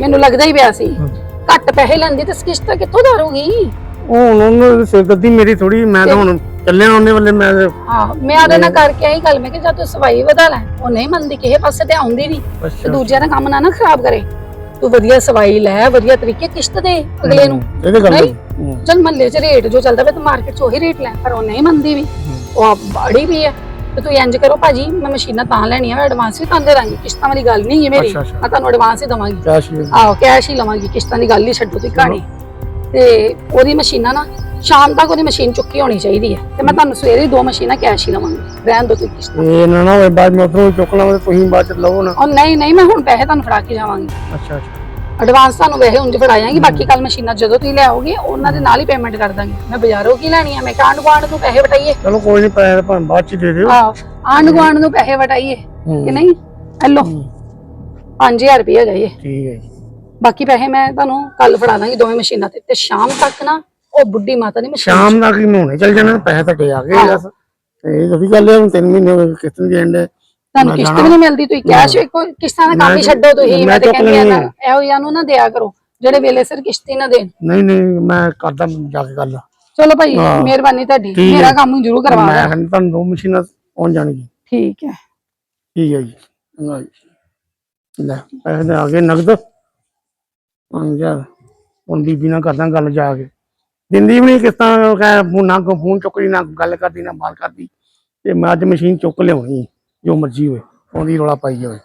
ਮੈਨੂੰ ਲੱਗਦਾ ਹੀ ਪਿਆ ਸੀ। ਘੱਟ ਪੈਸੇ ਲੈਂਦੀ ਤੇ ਕਿਸ਼ਤ ਕਿੱਥੋਂ ਦਾਰੂਗੀ ਉਹ ਹੁਣ ਉਹਨੂੰ ਸਿਰਦਰਦੀ ਮੇਰੀ ਥੋੜੀ ਮੈਂ ਤਾਂ ਹੁਣ ਚੱਲਿਆ ਉਹਨੇ ਵੱਲੇ ਮੈਂ ਤੇ- ਹਾਂ ਮੈਂ ਉਹਦੇ ਨਾਲ ਕਰਕੇ ਆਈ ਗੱਲ ਮੈਂ ਕਿ ਜਦ ਤੂੰ ਸਵਾਈ ਵਧਾ ਲੈ ਉਹ ਨਹੀਂ ਮੰਨਦੀ ਕਿਸੇ ਪਾਸੇ ਤੇ ਆਉਂਦੀ ਨਹੀਂ ਤੇ ਦੂਜਿਆਂ ਦਾ ਕੰਮ ਨਾ ਨਾ ਖਰਾਬ ਕਰੇ। ਤੂੰ ਵਧੀਆ ਸਵਾਈ ਲੈ ਵਧੀਆ ਤਰੀਕੇ ਕਿਸ਼ਤ ਦੇ ਅਗਲੇ ਨੂੰ। ਇਹਦੇ ਗੱਲ ਨਹੀਂ। ਹੂੰ। ਮਹੱਲੇ 'ਚ ਰੇਟ ਜੋ ਚੱਲਦਾ ਪਿਆ ਤੂੰ ਮਾਰਕੀਟ 'ਚ ਉਹੀ ਰੇਟ ਲੈ ਪਰ ਉਹ ਨਹੀਂ ਮੰਨਦੀ ਵੀ। ਉਹ ਆਪ ਬਾੜੀ ਵੀ ਹੈ। ਤੇ ਤੂੰ ਇੰਜ ਕਰੋ ਭਾਜੀ ਮੈਂ ਮਸ਼ੀਨਾਂ ਤਾਂ ਲੈਣੀਆਂ ਮੈਂ ਐਡਵਾਂਸ ਵੀ ਤਾਂ ਦੇ ਦਾਂਗੀ ਕਿਸ਼ਤਾਂ ਵਾਲੀ ਗੱਲ ਨਹੀਂ ਹੈ ਮੇਰੀ। ਅੱਛਾ, ਅੱਛਾ। ਮੈਂ ਤੁਹਾਨੂੰ ਐਡਵਾਂਸ ਹੀ ਦਵਾਂਗੀ। ਕੈਸ਼ ਹੀ ਆਹੋ ਕੈਸ਼ ਹੀ ਲਵਾਂਗੀ ਕਿਸ਼ਤਾਂ ਦੀ ਗੱਲ ਹੀ ਛੱਡੋ ਤੁਸੀਂ ਕਹਾਣੀ। ਤੇ ਉਹਦੀ ਮਸ਼ੀਨਾਂ ਨਾ ਸ਼ਾਮ ਤੱਕ ਉਹਦੀ ਮਸ਼ੀਨ ਚੁੱਕੀ ਹੋਣੀ ਚਾਹੀਦੀ ਹੈ। ਤੇ ਮੈਂ ਤੁਹਾਨੂੰ ਸਵੇਰੇ ਹੀ ਦੋ ਮਸ਼ੀਨਾਂ ਕੈਸ਼ ਹੀ ਲਵਾਂਗੀ। ਰਹਿਣ ਦੋ ਤੁਸੀਂ ਕਿਸ਼ਤਾਂ। ਇਹ ਨਾ ਨਾ ਹੋਏ ਬਾਅਦ ਮੈਂ ਉਧਰੋਂ ਚੁੱਕ ਲਵਾਂ ਤੇ ਤੁਸੀਂ ਬਾਅਦ ਚ ਲਓ ਨਾ। ਉਹ ਨਹੀਂ ਨਹੀਂ ਮੈਂ ਹੁਣ ਪੈਸੇ ਤੁਹਾਨੂੰ ਫੜਾ ਕੇ ਜਾਵਾਂਗੀ। ਅੱਛਾ ਅੱਛਾ। ਐਡਵਾਂਸ ਤੁਹਾਨੂੰ ਵੈਸੇ ਉਂਝ ਫੜਾਇਆਂਗੀ ਬਾਕੀ ਕੱਲ ਮਸ਼ੀਨਾਂ ਜਦੋਂ ਤੁਸੀਂ ਲਿਆਓਗੇ ਉਹਨਾਂ ਦੇ ਨਾਲ ਹੀ ਪੇਮੈਂਟ ਕਰ ਦਾਂਗੀ। ਮੈਂ ਬਾਜ਼ਾਰੋਂ ਕੀ ਲੈਣੀ ਆ? ਮੈਂ ਕਾਂਡ ਗਵਾਂਡ ਨੂੰ ਪੈਸੇ ਵਟਾਈਏ। ਚਲੋ ਕੋਈ ਨਹੀਂ ਪੈਸੇ ਭਾਵੇਂ ਬਾਅਦ ਚ ਦੇ ਦਿਓ। ਆਹ ਆਂਡ ਗਵਾਂਡ ਨੂੰ ਪੈਸੇ ਵਟਾਈਏ ਕਿ ਨਹੀਂ? ਹੈਲੋ। 5000 ਰੁਪਏ ਹੈਗਾ ਇਹ ਠੀਕ ਹੈ ਜੀ। ਬਾਕੀ ਪੈਸੇ ਮੈਂ ਤੁਹਾਨੂੰ ਕੱਲ ਫੜਾ ਦਾਂਗੀ ਦੋਵੇਂ ਮਸ਼ੀਨਾਂ ਤੇ। ਤੇ ਸ਼ਾਮ ਤੱਕ ਨਾ ਉਹ ਬੁੱਢੀ ਮਾਤਾ ਦੀ ਮਸ਼ੀਨ ਸ਼ਾਮ ਦਾ ਕੀ ਮਹੀਨੇ ਚੱਲ ਜਾਣਾ ਪੈਸੇ ਤੁਹਾਡੇ ਆ ਗਏ ਬਸ। ਤੇ ਇਹ ਤਾਂ ਗੱਲ ਹੈ ਹੁਣ ਤਿੰਨ ਮਹੀਨੇ ਹੋ ਗਏ ਕਿਸ਼ਤ ਨਹੀਂ ਦੇਣ ਦੇ। ਤੁਹਾਨੂੰ ਕਿਸ਼ਤ ਵੀ ਨਹੀਂ ਮਿਲਦੀ ਤੁਸੀਂ ਕੈਸ਼ ਵੇਖੋ ਕਿਸ਼ਤਾਂ ਦਾ ਕੰਮ ਹੀ ਛੱਡੋ ਤੁਸੀਂ ਮੈਂ ਤੇ ਚੁੱਕ ਕਹਿੰਦੀ ਆ ਨਾ ਲੈਣੀ ਇਹੋ ਜਿਹਾ ਨੂੰ ਨਾ ਦਿਆ ਕਰੋ ਜਿਹੜੇ ਵੇਲੇ ਸਿਰ ਕਿਸ਼ਤੀ ਨਾ ਦੇਣ। ਨਹੀਂ ਨਹੀਂ ਮੈਂ ਕਰਦਾ ਜਾ ਕੇ ਗੱਲ। ਚਲੋ ਭਾਈ। ਮਿਹਰਬਾਨੀ ਤੁਹਾਡੀ। ਠੀਕ ਹੈ। ਮੇਰਾ ਕੰਮ ਜ਼ਰੂਰ ਕਰਵਾ ਮੈਂ ਦਿਓ। ਕਹਿੰਦਾ ਤੁਹਾਨੂੰ ਦੋ ਮਸ਼ੀਨਾਂ ਪਹੁੰਚ ਜਾਣਗੀਆਂ। ਠੀਕ ਹੈ। ਠੀਕ ਹੈ ਜੀ। ਚੰਗਾ ਜੀ। ਲੈ ਪੈਸੇ ਤਾਂ ਆ ਗਏ ਨਗਦ। ਪੰਜ ਹਜ਼ਾਰ। ਹੁਣ ਬੀਬੀ ਨਾਲ ਕਰਦਾ ਗੱਲ ਜਾ ਕੇ। ਦਿੰਦੀ ਵੀ ਨਹੀਂ ਕਿਸ ਤਰ੍ਹਾਂ ਕਹਿ ਫੋਨ ਨਾ ਕੋ ਫੋਨ ਚੁੱਕਦੀ ਨਾ ਗੱਲ ਕਰਦੀ ਨਾ ਬਾਤ ਕਰਦੀ। ਤੇ ਮੈਂ ਅੱਜ ਮਸ਼ੀਨ ਚੁੱਕ ਲਿਆਉਣੀ। ਜੋ ਮਰਜ਼ੀ ਹੋਵੇ ਉਹਦੀ ਰੋਲਾ ਪਾਈ ਜਾਵੇ।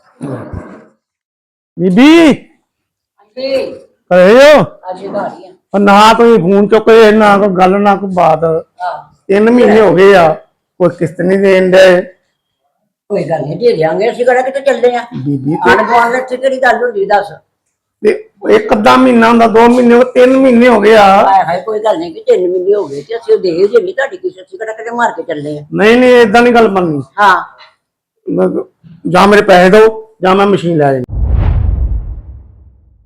ਬੀਬੀ! ਕਰੇ ਹੋ? ਪਰ ਨਾ ਕੋਈ ਫੋਨ ਚੁੱਕੇ ਨਾ ਕੋਈ ਗੱਲ ਨਾ ਕੋਈ ਬਾਤ। ਤਿੰਨ ਮਹੀਨੇ ਹੋ ਗਏ ਆ ਕੋਈ ਕਿਸ਼ਤ ਨਹੀਂ ਦੇਣ ਦੇ। ਕੋਈ ਗੱਲ ਨਹੀਂ ਦੇ ਦਿਆਂਗੇ ਅਸੀਂ ਕਿਹੜਾ ਕਿਤੇ ਚੱਲਦੇ ਆ। ਬੀਬੀ ਤੇ ਆਣ ਗਵਾਂਡ ਵਿੱਚ ਕਿਹੜੀ ਗੱਲ ਹੁੰਦੀ ਦੱਸ। ਤੇ ਇੱਕ ਅੱਧਾ ਮਹੀਨਾ ਹੁੰਦਾ ਦੋ ਮਹੀਨੇ ਹੋ ਤਿੰਨ ਮਹੀਨੇ ਹੋ ਗਏ ਆ। ਹਾਏ ਹਾਏ ਕੋਈ ਗੱਲ ਨਹੀਂ ਕਿ ਤਿੰਨ ਮਹੀਨੇ ਹੋ ਗਏ ਤੇ ਅਸੀਂ ਉਹ ਦੇ ਹੀ ਦੇਣੀ ਤੁਹਾਡੀ ਕਿਸੇ ਅਸੀਂ ਕਿਹੜਾ ਕਿਤੇ ਮਾਰ ਕੇ ਚੱਲੇ ਆ। ਨਹੀਂ ਨਹੀਂ ਇਦਾਂ ਨਹੀਂ ਗੱਲ ਬਣਨੀ। ਹਾਂ। ਮੈਂ ਕਿਹਾ, ਜਾਂ ਮੇਰੇ ਪੈਸੇ ਦਿਓ ਜਾਂ ਮੈਂ ਮਸ਼ੀਨ ਲੈ ਜਾਣੀ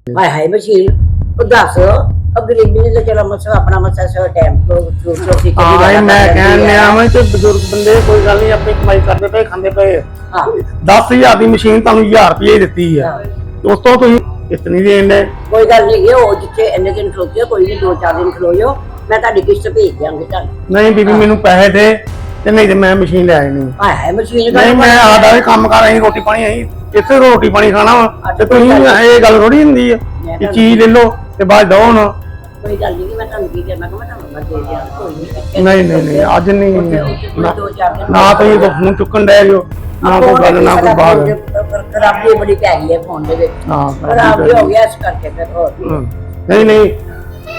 ਹਾਏ ਹਾਏ ਮਸ਼ੀਨ। ਉਹ ਦੱਸ ਉਹ ਗਰੀਬੀ ਨੇ ਤਾਂ ਚਲੋ ਮਸਾ ਆਪਣਾ ਮਸਾ ਸੋ ਟਾਈਮ ਤੋਂ ਤੋਂ ਸੀ ਹਾਂ ਮੈਂ ਕਹਿਣ ਲਿਆ ਮੈਂ ਤੇ ਬਜ਼ੁਰਗ ਬੰਦੇ ਕੋਈ ਗੱਲ ਨਹੀਂ ਆਪਣੀ ਕਮਾਈ ਕਰਦੇ ਪਏ ਖਾਂਦੇ ਪਏ। ਹਾਂ। 10000 ਦੀ ਮਸ਼ੀਨ ਤੁਹਾਨੂੰ 1000 ਰੁਪਏ ਹੀ ਦਿੱਤੀ ਆ। ਉਸ ਤੋਂ ਤੁਸੀਂ ਇਤਨੀ ਦੇਣ ਦੇ ਕੋਈ ਗੱਲ ਨਹੀਂ ਉਹ ਜਿੱਥੇ ਇੰਨੇ ਦਿਨ ਖਲੋਤੇ ਕੋਈ ਨਹੀਂ ਦੋ ਚਾਰ ਦਿਨ ਖਲੋਇਓ ਮੈਂ ਤੁਹਾਡੀ ਕਿਸ਼ਤ ਭੇਜ ਦਿਆਂਗੀ ਤੁਹਾਨੂੰ। ਨਹੀਂ ਬੀਬੀ ਮੈਨੂੰ ਪੈਸੇ ਦੇ। ਤੇ ਨਹੀਂ ਤੇ ਮੈਂ ਮਸ਼ੀਨ ਲੈ ਆਣੀ ਹਾਏ ਮਸ਼ੀਨ ਨਹੀਂ ਮੈਂ ਆਦਾ ਵੀ ਕੰਮ ਕਰ ਰਹੀ ਰੋਟੀ ਪਾਣੀ ਆਈ। ਇੱਥੇ ਰੋਟੀ ਪਾਣੀ ਖਾਣਾ ਵਾ ਤੇ ਤੁਸੀਂ ਇਹ ਗੱਲ ਥੋੜੀ ਹੁੰਦੀ ਆ ਕਿ ਚੀਜ਼ ਲੈ ਲਓ ਤੇ ਬਾਅਦ ਦੋ ਨਾ। ਕੋਈ ਗੱਲ ਨਹੀਂ ਮੈਂ ਤੁਹਾਨੂੰ ਕੀ ਕਰਨਾ ਕਿ ਮੈਂ ਤੁਹਾਨੂੰ ਮੈਂ ਦੇ ਦਿਆਂ ਕੋਈ ਨਹੀਂ। ਨਹੀਂ ਨਹੀਂ ਨਹੀਂ ਅੱਜ ਨਹੀਂ। ਨਾ- ਦੋ ਤੁਸੀਂ ਤਾਂ ਫੋਨ ਚੁੱਕਣ ਡੈ ਜਿਓ ਨਾ ਕੋਈ ਗੱਲ ਨਾ ਕੋਈ ਬਾਤ। ਖਰਾਬੀ ਬੜੀ ਪੈ ਗਈ ਹੈ ਫੋਨ ਦੇ ਵਿੱਚ। ਹਾਂ ਖਰਾਬੀ ਹੋ ਗਿਆ ਇਸ ਕਰਕੇ ਫਿਰ ਹੋਰ। ਨਹੀਂ ਨਹੀਂ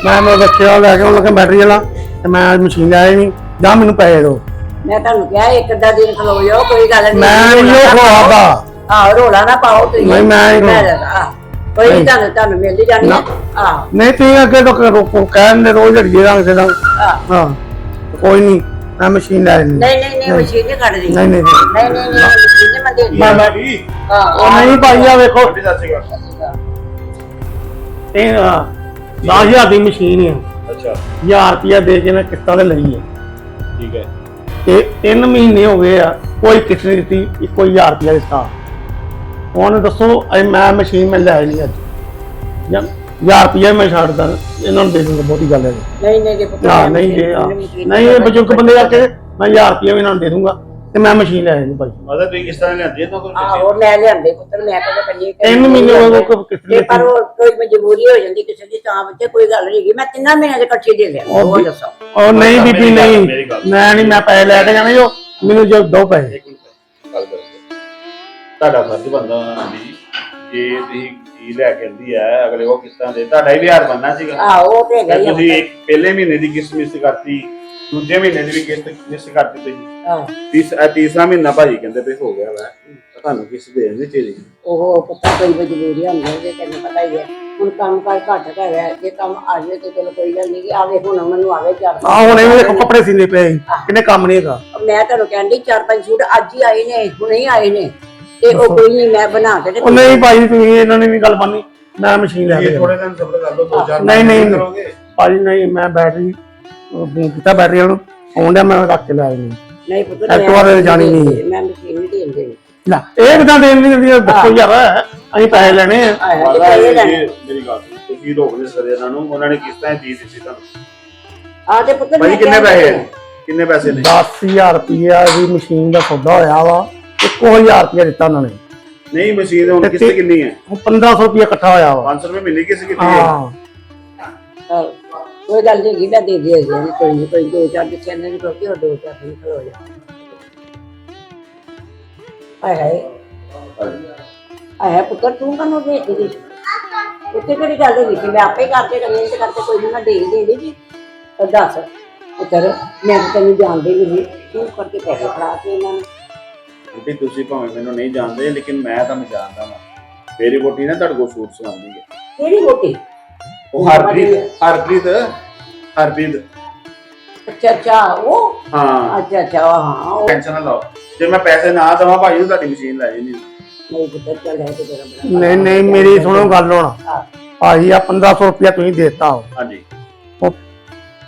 ਮੈਂ ਮੇਰੇ ਬੱਚੇ ਵਾਲਾ ਲੈ ਕੇ ਉਹਨਾਂ ਕੇ ਬੈਟਰੀ ਵਾਲਾ ਤੇ ਮੈਂ ਮਸ਼ੀਨ ਲੈ ਆਈ ਨਹੀਂ ਜਾਂ ਮੈਨੂੰ ਪੈਸੇ ਦਿਓ। ਮੈਂ ਤੁਹਾਨੂੰ ਕਿਹਾ ਇੱਕ ਅੱਧਾ ਦਿਨ ਖਲੋ ਜਾਓ ਕੋਈ ਗੱਲ ਨਹੀਂ ਮੈਂ ਨਹੀਂ ਉਹ ਖਵਾਦਾ ਹਾਂ ਰੋਲਾ ਨਾ ਪਾਓ ਤੁਸੀਂ। ਨਹੀਂ, ਮੈਂ ਨਹੀਂ ਮੈਂ ਆਹ, ਕੋਈ ਨਹੀਂ। ਤੁਹਾਨੂੰ ਤੁਹਾਨੂੰ ਮਿਲ ਹੀ ਜਾਣੀ ਆ। ਹਾਂ ਨਹੀਂ ਤੁਸੀਂ ਅੱਗੇ ਤੋਂ ਕਰੋ ਕਹਿਣ ਦੇ ਰੋਜ਼ ਝੜੀਏ ਰੰਗ ਦੇ ਰੰਗ। ਹਾਂ ਕੋਈ ਨਹੀਂ ਮੈਂ ਮਸ਼ੀਨ ਲੈ ਲੈਣੀ ਨਹੀਂ ਨਹੀਂ ਨਹੀਂ ਮਸ਼ੀਨ ਨਹੀਂ ਕੱਢਦੀ। ਨਹੀਂ ਨਹੀਂ ਨਹੀਂ। ਨਹੀਂ ਨਹੀਂ ਨਹੀਂ ਮਸ਼ੀਨ ਨਹੀਂ ਮੈਂ ਦੇ ਮੈਂ ਮੈਂ ਹਾਂ ਉਹ ਨਹੀਂ ਭਾਈ ਆ ਵੇਖੋ। ਇਹ 10000 ਦੀ ਮਸ਼ੀਨ ਹੈ ਅੱਛਾ। 1000 ਰੁਪਇਆ ਦੇ ਕੇ ਮੈਂ ਕਿਸ਼ਤਾਂ ਤੇ ਲਈ ਹੈ ਠੀਕ ਹੈ। ਤੇ 3 ਮਹੀਨੇ ਹੋ ਗਏ ਆ ਕੋਈ ਕਿਸ਼ਤ ਨਹੀਂ ਦਿੱਤੀ ਇੱਕੋ 1000 ਰੁਪਇਆ ਦਿੱਤਾ। ਹੁਣ ਦੱਸੋ ਇਹ ਮੈਂ ਮਸ਼ੀਨ ਮੈਂ ਲੈ ਨਹੀਂ ਅੱਜ। ਜਾਂ 1000 ਰੁਪਇਆ ਮੈਂ ਛੱਡਦਾ ਇਹਨਾਂ ਨੂੰ ਦੇ ਦੂੰਗਾ ਬਹੁਤੀ ਗੱਲ ਹੈ। ਨਹੀਂ ਨਹੀਂ ਜੇ ਨਹੀਂ ਜੇ। ਨਹੀਂ ਇਹ ਬਜ਼ੁਰਗ ਬੰਦੇ ਆ ਕੇ ਮੈਂ 1000 ਰੁਪਇਆ ਵੀ ਇਹਨਾਂ ਨੂੰ ਦੇ ਦੂੰਗਾ। ਤੇ ਮੈਂ ਮਸ਼ੀਨ ਲੈ ਜਾਣੀ ਭਾਈ। ਮਤਲਬ ਤੁਸੀਂ ਕਿਸ ਤਰ੍ਹਾਂ ਲਿਆਂਦੀ ਤਾਂ ਕੋਈ ਆਹੋ ਮੈਂ ਲਿਆਂਦੇ ਪੁੱਤਰ ਮੈਂ ਕਦੇ ਕੰਨੀ ਤਿੰਨ ਮਹੀਨੇ ਹੋ ਗਏ ਕਿਸ਼ਤ ਤੇ ਪਰ ਉਹ ਕੋਈ ਮਜਬੂਰੀ ਹੋ ਜਾਂਦੀ ਕਿਸੇ ਦੀ ਤਾਂ ਬੱਚੇ ਕੋਈ ਗੱਲ ਨਹੀਂ ਹੈਗੀ। ਮੈਂ ਤਿੰਨਾਂ ਮਹੀਨਿਆਂ ਦੇ ਇਕੱਠੇ ਦੇ ਲਿਆ ਉਹ ਦੱਸੋ। ਉਹ ਨਹੀਂ ਬੀਬੀ ਨਹੀਂ। ਮੈਂ ਨਹੀਂ ਮੈਂ ਪੈਸੇ ਲੈ ਕੇ ਜਾਣੇ ਜੋ ਮੈਨੂੰ ਜੋ ਦੋ ਪੈਸੇ। ਗੱਲ ਕਰੋ ਤੁਹਾਡਾ ਫਰਜ਼ ਬੰਦਾ ਆਂਦੀ ਜੇ ਤੁਸੀਂ ਕੀ ਲੈ ਕੇ ਆਂਦੀ ਹੈ ਅਗਲੇ ਉਹ ਕਿਸ ਤਰ੍ਹਾਂ ਦੇ ਤੁਹਾਡਾ ਹੀ ਵਿਹਾਰ ਬੰਨਾ ਸੀਗਾ। ਆਹ ਉਹ ਤੇ ਆ ਤੁਸੀਂ ਇੱਕ ਪਹਿਲੇ ਮਹੀਨੇ ਦੀ ਕਿਸ਼ਤ ਮਿਸ ਕਰਤੀ ਦੂਜੇ ਮਹੀਨੇ ਦੀ ਵੀ ਕਿਸ਼ਤ ਮਿਸ ਕਰਤੀ ਤੁਸੀਂ। ਹਾਂ। ਤੀਸ ਇਹ ਤੀਸਰਾ ਮਹੀਨਾ ਭਾਜੀ ਕਹਿੰਦੇ ਵੀ ਹੋ ਗਿਆ ਵਾ। ਤੁਹਾਨੂੰ ਕਿਸ਼ਤ ਦੇ ਦੇਣੀ ਚਾਹੀਦੀ ਉਹ ਪਤਾ ਕੋਈ ਮਜਬੂਰੀ ਹੁੰਦੀ ਹੈ ਜੇ ਤੈਨੂੰ ਪਤਾ ਹੀ ਹੈ ਹੁਣ ਕੰਮ ਕਰ ਘੱਟ ਹੈਗਾ ਹੈ। ਜੇ ਕੰਮ ਆ ਜਾਵੇ ਤੇ ਚਲੋ ਕੋਈ ਗੱਲ ਨਹੀਂ ਕਿ ਆਵੇ ਹੁਣ ਮੈਨੂੰ ਆਵੇ ਚਾਰ ਆ ਹੁਣ ਇਹ ਦੇਖੋ ਕੱਪੜੇ ਸੀਨੇ ਪਏ ਸੀ। ਕਿੰਨੇ ਕੰਮ ਨਹੀਂ ਹੈਗਾ। ਮੈਂ ਤੁਹਾਨੂੰ ਕਹਿੰਦੀ ਚਾਰ ਪੰਜ ਸੂਟ ਅੱਜ ਹੀ ਆਏ ਨੇ ਹੁਣੇ ਹੀ ਆਏ ਨੇ। ਤੇ ਉਹ ਕੋਈ ਨਹੀਂ ਮੈਂ ਬਣਾ ਕੇ ਤੇ ਉਹ ਨਹੀਂ ਭਾਈ ਤੁਸੀਂ ਇਹਨਾਂ ਨੇ ਨਹੀਂ ਗੱਲ ਮੰਨੀ। ਮੈਂ ਮਸ਼ੀਨ ਲੈ ਕੇ ਇਹ। ਥੋੜੇ ਦਿਨ ਸਬਰ ਕਰ ਲਓ ਦੋ ਚਾਰ ਨਹੀਂ, ਨਹੀਂ, ਨਹੀਂ। ਕਰੋਗੇ। ਭਾਜੀ ਨਹੀਂ ਮੈਂ ਬੈਟਰੀ ਫੋਨ ਕੀਤਾ ਬੈਟਰੀ ਨੂੰ ਆਉਂਦਾ ਮੈਂ ਰੱਖ ਕੇ ਲੈ ਆਈ ਨਹੀਂ ਪੁੱਤ ਐਕਟਿਵਾ ਤੇ ਜਾਣੀ ਨਹੀਂ। ਮੈਂ ਮਸ਼ੀਨ ਨਹੀਂ ਦੇਣ ਦੇਣੀ। ਲੈ ਇਹ ਕਿਦਾਂ ਦੇਣ ਦੀ ਦਿੰਦੀ? ਦੱਸੋ ਯਾਰ ਅਸੀਂ ਪੈਸੇ ਲੈਣੇ ਆ। ਆਇਆ ਮੇਰੀ ਗੱਲ ਤੁਸੀਂ ਰੋਕ ਨਹੀਂ ਸਕਦੇ ਇਹਨਾਂ ਨੂੰ ਉਹਨਾਂ ਨੇ ਕਿਸ਼ਤਾਂ ਦੀ ਦਿੱਤੀ ਤੁਹਾਨੂੰ? ਆ ਤੇ ਪੁੱਤਰ ਭਾਜੀ ਮੈਂ ਕਿੰਨੇ ਪੈਸੇ ਕਿੰਨੇ ਪੈਸੇ ਨੇ? 10000 ਰੁਪਇਆ ਦੀ ਮਸ਼ੀਨ ਦਾ ਸੌਦਾ ਹੋਇਆ ਵਾ ਇੱਕੋ ਹਜ਼ਾਰ ਰੁਪਇਆ ਦਿੱਤਾ ਉਹਨਾਂ ਨੇ। ਨਹੀਂ ਮਸ਼ੀਨ ਹੁਣ ਕਿਸ਼ਤ ਕਿੰਨੀ ਹੈ? ਉਹ 1500 ਰੁਪਇਆ ਇਕੱਠਾ ਹੋਇਆ ਵਾ। 500 ਰੁਪਏ ਮਹੀਨੇ ਕਿਸ਼ਤ ਕਿੰਨੀ ਹੈ? ਹਾਂ। ਹਾਂ, ਕੋਈ ਗੱਲ ਨਹੀਂ ਹੈਗੀ, ਮੈਂ ਦੇ ਦੇ ਜੀ ਕੋਈ ਨਹੀਂ ਕੋਈ ਦੋ ਚਾਰ ਦਿਨ ਕਹਿੰਦੇ ਨਹੀਂ ਕੋਈ ਦੋ ਚਾਰ ਦਿਨ ਖਲੋ ਜਾ। ਆਏ ਹਾਏ। ਆਇਆ ਪੁੱਤਰ ਤੂੰ ਕਦੋਂ ਦੇ ਦਿੱਤੀ ਉੱਤੇ ਕਿਹੜੀ ਗੱਲ ਹੋਈ ਸੀ? ਮੈਂ ਆਪੇ ਕਰਕੇ ਕਮੈਂਟ ਕਰਕੇ ਕੋਈ ਨਹੀਂ ਮੈਂ ਦੇ ਹੀ ਦੇ ਦੇ ਜੀ। ਤਾਂ ਦੱਸ ਪੁੱਤਰ ਮੈਂ ਤਾਂ ਤੈਨੂੰ ਜਾਣਦੀ ਨਹੀਂ ਤੂੰ ਕਰਕੇ ਪੈਸੇ ਫੜਾ ਕੇ ਇਹਨਾਂ ਨੂੰ। ਬੁੱਢੀ ਤੁਸੀਂ ਭਾਵੇਂ ਮੈਨੂੰ ਨਹੀਂ ਜਾਣਦੇ ਲੇਕਿਨ ਮੈਂ ਤੁਹਾਨੂੰ ਜਾਣਦਾ ਹਾਂ ਮੇਰੀ ਬੋਟੀ ਨਾ ਤੁਹਾਡੇ ਕੋਲ ਸੂਟ ਸਵਾਉਂਦੀ ਹੈ। ਕਿਹੜੀ ਰੋਟੀ ਉਹ ਹਰਪ੍ਰੀਤ ਹਰਪ੍ਰੀਤ। ਹਰਪ੍ਰੀਤ ਅੱਛਾ ਅੱਛਾ ਉਹ? ਹਾਂ। ਅੱਛਾ ਅੱਛਾ ਹਾਂ ਉਹ। ਟੈਨਸ਼ਨ ਨਾ ਲਓ। ਜੇ ਮੈਂ ਪੈਸੇ ਨਾ ਦੇਵਾਂ ਭਾਜੀ ਤਾਂ ਤੁਹਾਡੀ ਮਸ਼ੀਨ ਲੈ ਜਾਣੀ ਨਹੀਂ ਪੁੱਤਰ ਚੱਲ ਹੈ ਤੇ ਤੇਰਾ ਬੜਾ ਨਹੀਂ ਨਹੀਂ ਮੇਰੀ ਸੁਣੋ ਗੱਲ ਹੁਣ। ਹਾਂ। ਭਾਜੀ ਆ 1500 ਰੁਪਇਆ ਤੁਸੀਂ ਦੇਤਾ ਹੋ ਹਾਂਜੀ। ਉਹ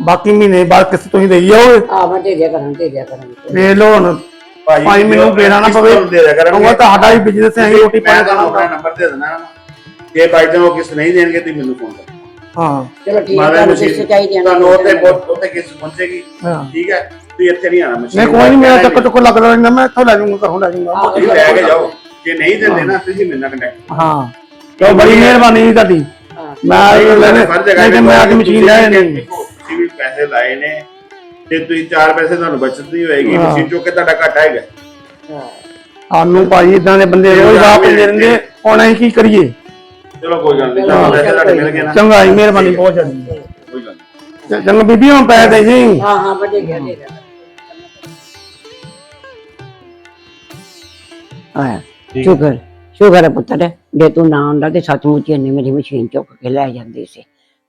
ਬਾਕੀ ਮਹੀਨੇ ਬਾਅਦ ਕਿਸ ਤੁਸੀਂ ਦੇਈ ਜਾਓਗੇ? ਆ ਮੈਂ ਦੇ ਦਿਆ ਕਰਾਂ ਦੇ ਦਿਆ ਕਰਾਂ ਵੇਖ ਲਓ ਹੁਣ। ਭਾਜੀ ਭਾਈ ਮੈਨੂੰ ਦੇਣਾ ਨਾ ਪਵੇ। ਦੇ ਦਿਆ ਕਰਾਂਗੇ। ਉਹ ਤੁਹਾਡਾ ਹੀ ਬਿਜ਼ਨਸ ਹੈ ਅਸੀਂ ਰੋਟੀ ਪਾਣੀ ਖਾਣਾ। ਨੰਬਰ ਦੇ ਦੇਣਾ ਜੇ ਬਾਈ ਚਾਂਸ ਉਹ ਕਿਸ ਨਹੀਂ ਦੇਣਗੇ ਤੁਸੀਂ ਮੈਨੂੰ ਫੋਨ ਕਰੋ। ਹਾਂ। ਚਲੋ ਠੀਕ ਹੈ ਮਾਤਾ ਤੁਹਾਨੂੰ ਮਸ਼ੀਨ ਕਿਸ ਚਾਹੀਦੀ ਹੈ ਤੁਹਾਨੂੰ ਉੱਥੇ ਬਹੁਤ ਉੱਥੇ ਕਿਸ ਪਹੁੰਚੇਗੀ ਹਾਂ। ਠੀਕ ਹੈ ਤੁਸੀਂ ਇੱਥੇ ਨਹੀਂ ਆਣਾ ਨਹੀਂ ਕੋਈ ਨਹੀਂ ਮੇਰਾ ਚੁੱਕ ਲੱਗ ਲੈਣਾ ਮੈਂ ਇੱਥੋਂ ਲੈ ਜਾਊਂਗਾ ਘਰੋਂ ਲੈ ਜਾਊਂਗਾ। ਆਹੋ, ਤੁਸੀਂ ਲੈ ਕੇ ਜਾਓ। ਜੇ ਨਹੀਂ ਦਿੰਦੇ ਨਾ ਤੁਸੀਂ ਮੇਰੇ ਨਾਲ ਕੰਟੈਕਟ ਹਾਂ। ਚਲੋ ਬੜੀ ਮਿਹਰਬਾਨੀ ਜੀ ਤੁਹਾਡੀ। ਹਾਂ। ਮੈਂ ਇਹ ਲੈਣੇ ਨਹੀਂ ਤੇ ਮੈਂ ਅੱਜ ਮਸ਼ੀਨ ਲੈ ਨਹੀਂ ਤੁਸੀਂ ਵੀ ਪੈਸੇ ਲਾਏ ਨੇ। ਤੇ ਤੁਸੀਂ ਚਾਰ ਪੈਸੇ ਤੁਹਾਨੂੰ ਬਚਤ ਨਹੀਂ ਹੋਏਗੀ ਹਾਂ। ਮਸ਼ੀਨ ਚੁੱਕ ਕੇ ਤੁਹਾਡਾ ਘਾਟਾ ਹੈਗਾ। ਹਾਂ। ਸਾਨੂੰ ਭਾਈ ਇਦਾਂ ਦੇ ਬੰਦੇ ਰੋਜ਼ ਰਾਹ ਪੈਂਦੇ ਰਹਿੰਦੇ ਹੁਣ ਅਸੀਂ ਕੀ ਕਰੀਏ? ਚਲੋ ਕੋਈ ਗੱਲ ਨਹੀਂ ਚਲੋ, ਤੁਹਾਨੂੰ ਪੈਸੇ ਚਲੋ, ਤੁਹਾਡੇ ਕੋਈ ਮਿਲ ਗਏ ਨਾ। ਚੰਗਾ ਜੀ ਮਿਹਰਬਾਨੀ ਬਹੁਤ ਜ਼ਿਆਦਾ। ਕੋਈ ਗੱਲ ਨਹੀਂ। ਚੰਗਾ ਬੀਬੀ ਹੁਣ ਪੈਸੇ ਦੇ ਜੀ। ਹਾਂ ਹਾਂ ਵੱਡੇ ਗਿਆ ਦੇ ਆਇਆ। ਸ਼ੁਕਰ ਸ਼ੁਕਰ ਹੈ ਪੁੱਤਰ ਜੇ ਤੂੰ ਨਾ ਆਉਂਦਾ ਤੇ ਸੱਚਮੁੱਚ ਇਹਨੇ ਮੇਰੀ ਮਸ਼ੀਨ ਚੁੱਕ ਕੇ ਲੈ ਜਾਂਦੀ ਸੀ।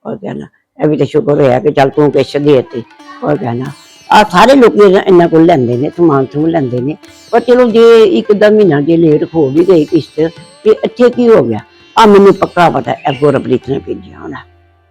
ਉਹ ਕਹਿੰਦਾ ਇਹ ਵੀ ਤਾਂ ਸ਼ੁਕਰ ਹੋਇਆ ਕਿ ਚੱਲ ਤੂੰ ਕਿਛ ਦੇਤੀ। ਉਹ ਕਹਿੰਦਾ ਆ ਸਾਰੇ ਲੋਕ ਇਹਨਾਂ ਕੋਲ ਲੈਂਦੇ ਨੇ ਸਮਾਨ ਸਮੂਹ ਲੈਂਦੇ ਨੇ। ਪਰ ਚਲੋ ਜੇ ਇੱਕ ਦਾ ਮਹੀਨਾ ਜੇ ਲੇਟ ਹੋ ਵੀ ਗਈ ਕਿਸ਼ਤ ਤੇ ਇੱਥੇ ਕੀ ਹੋ ਗਿਆ? ਆ ਮੈਨੂੰ ਪੱਕਾ ਪਤਾ ਹੈ ਗੁਰਪ੍ਰੀਤ ਨੇ ਭੇਜਿਆ ਹੋਣਾ।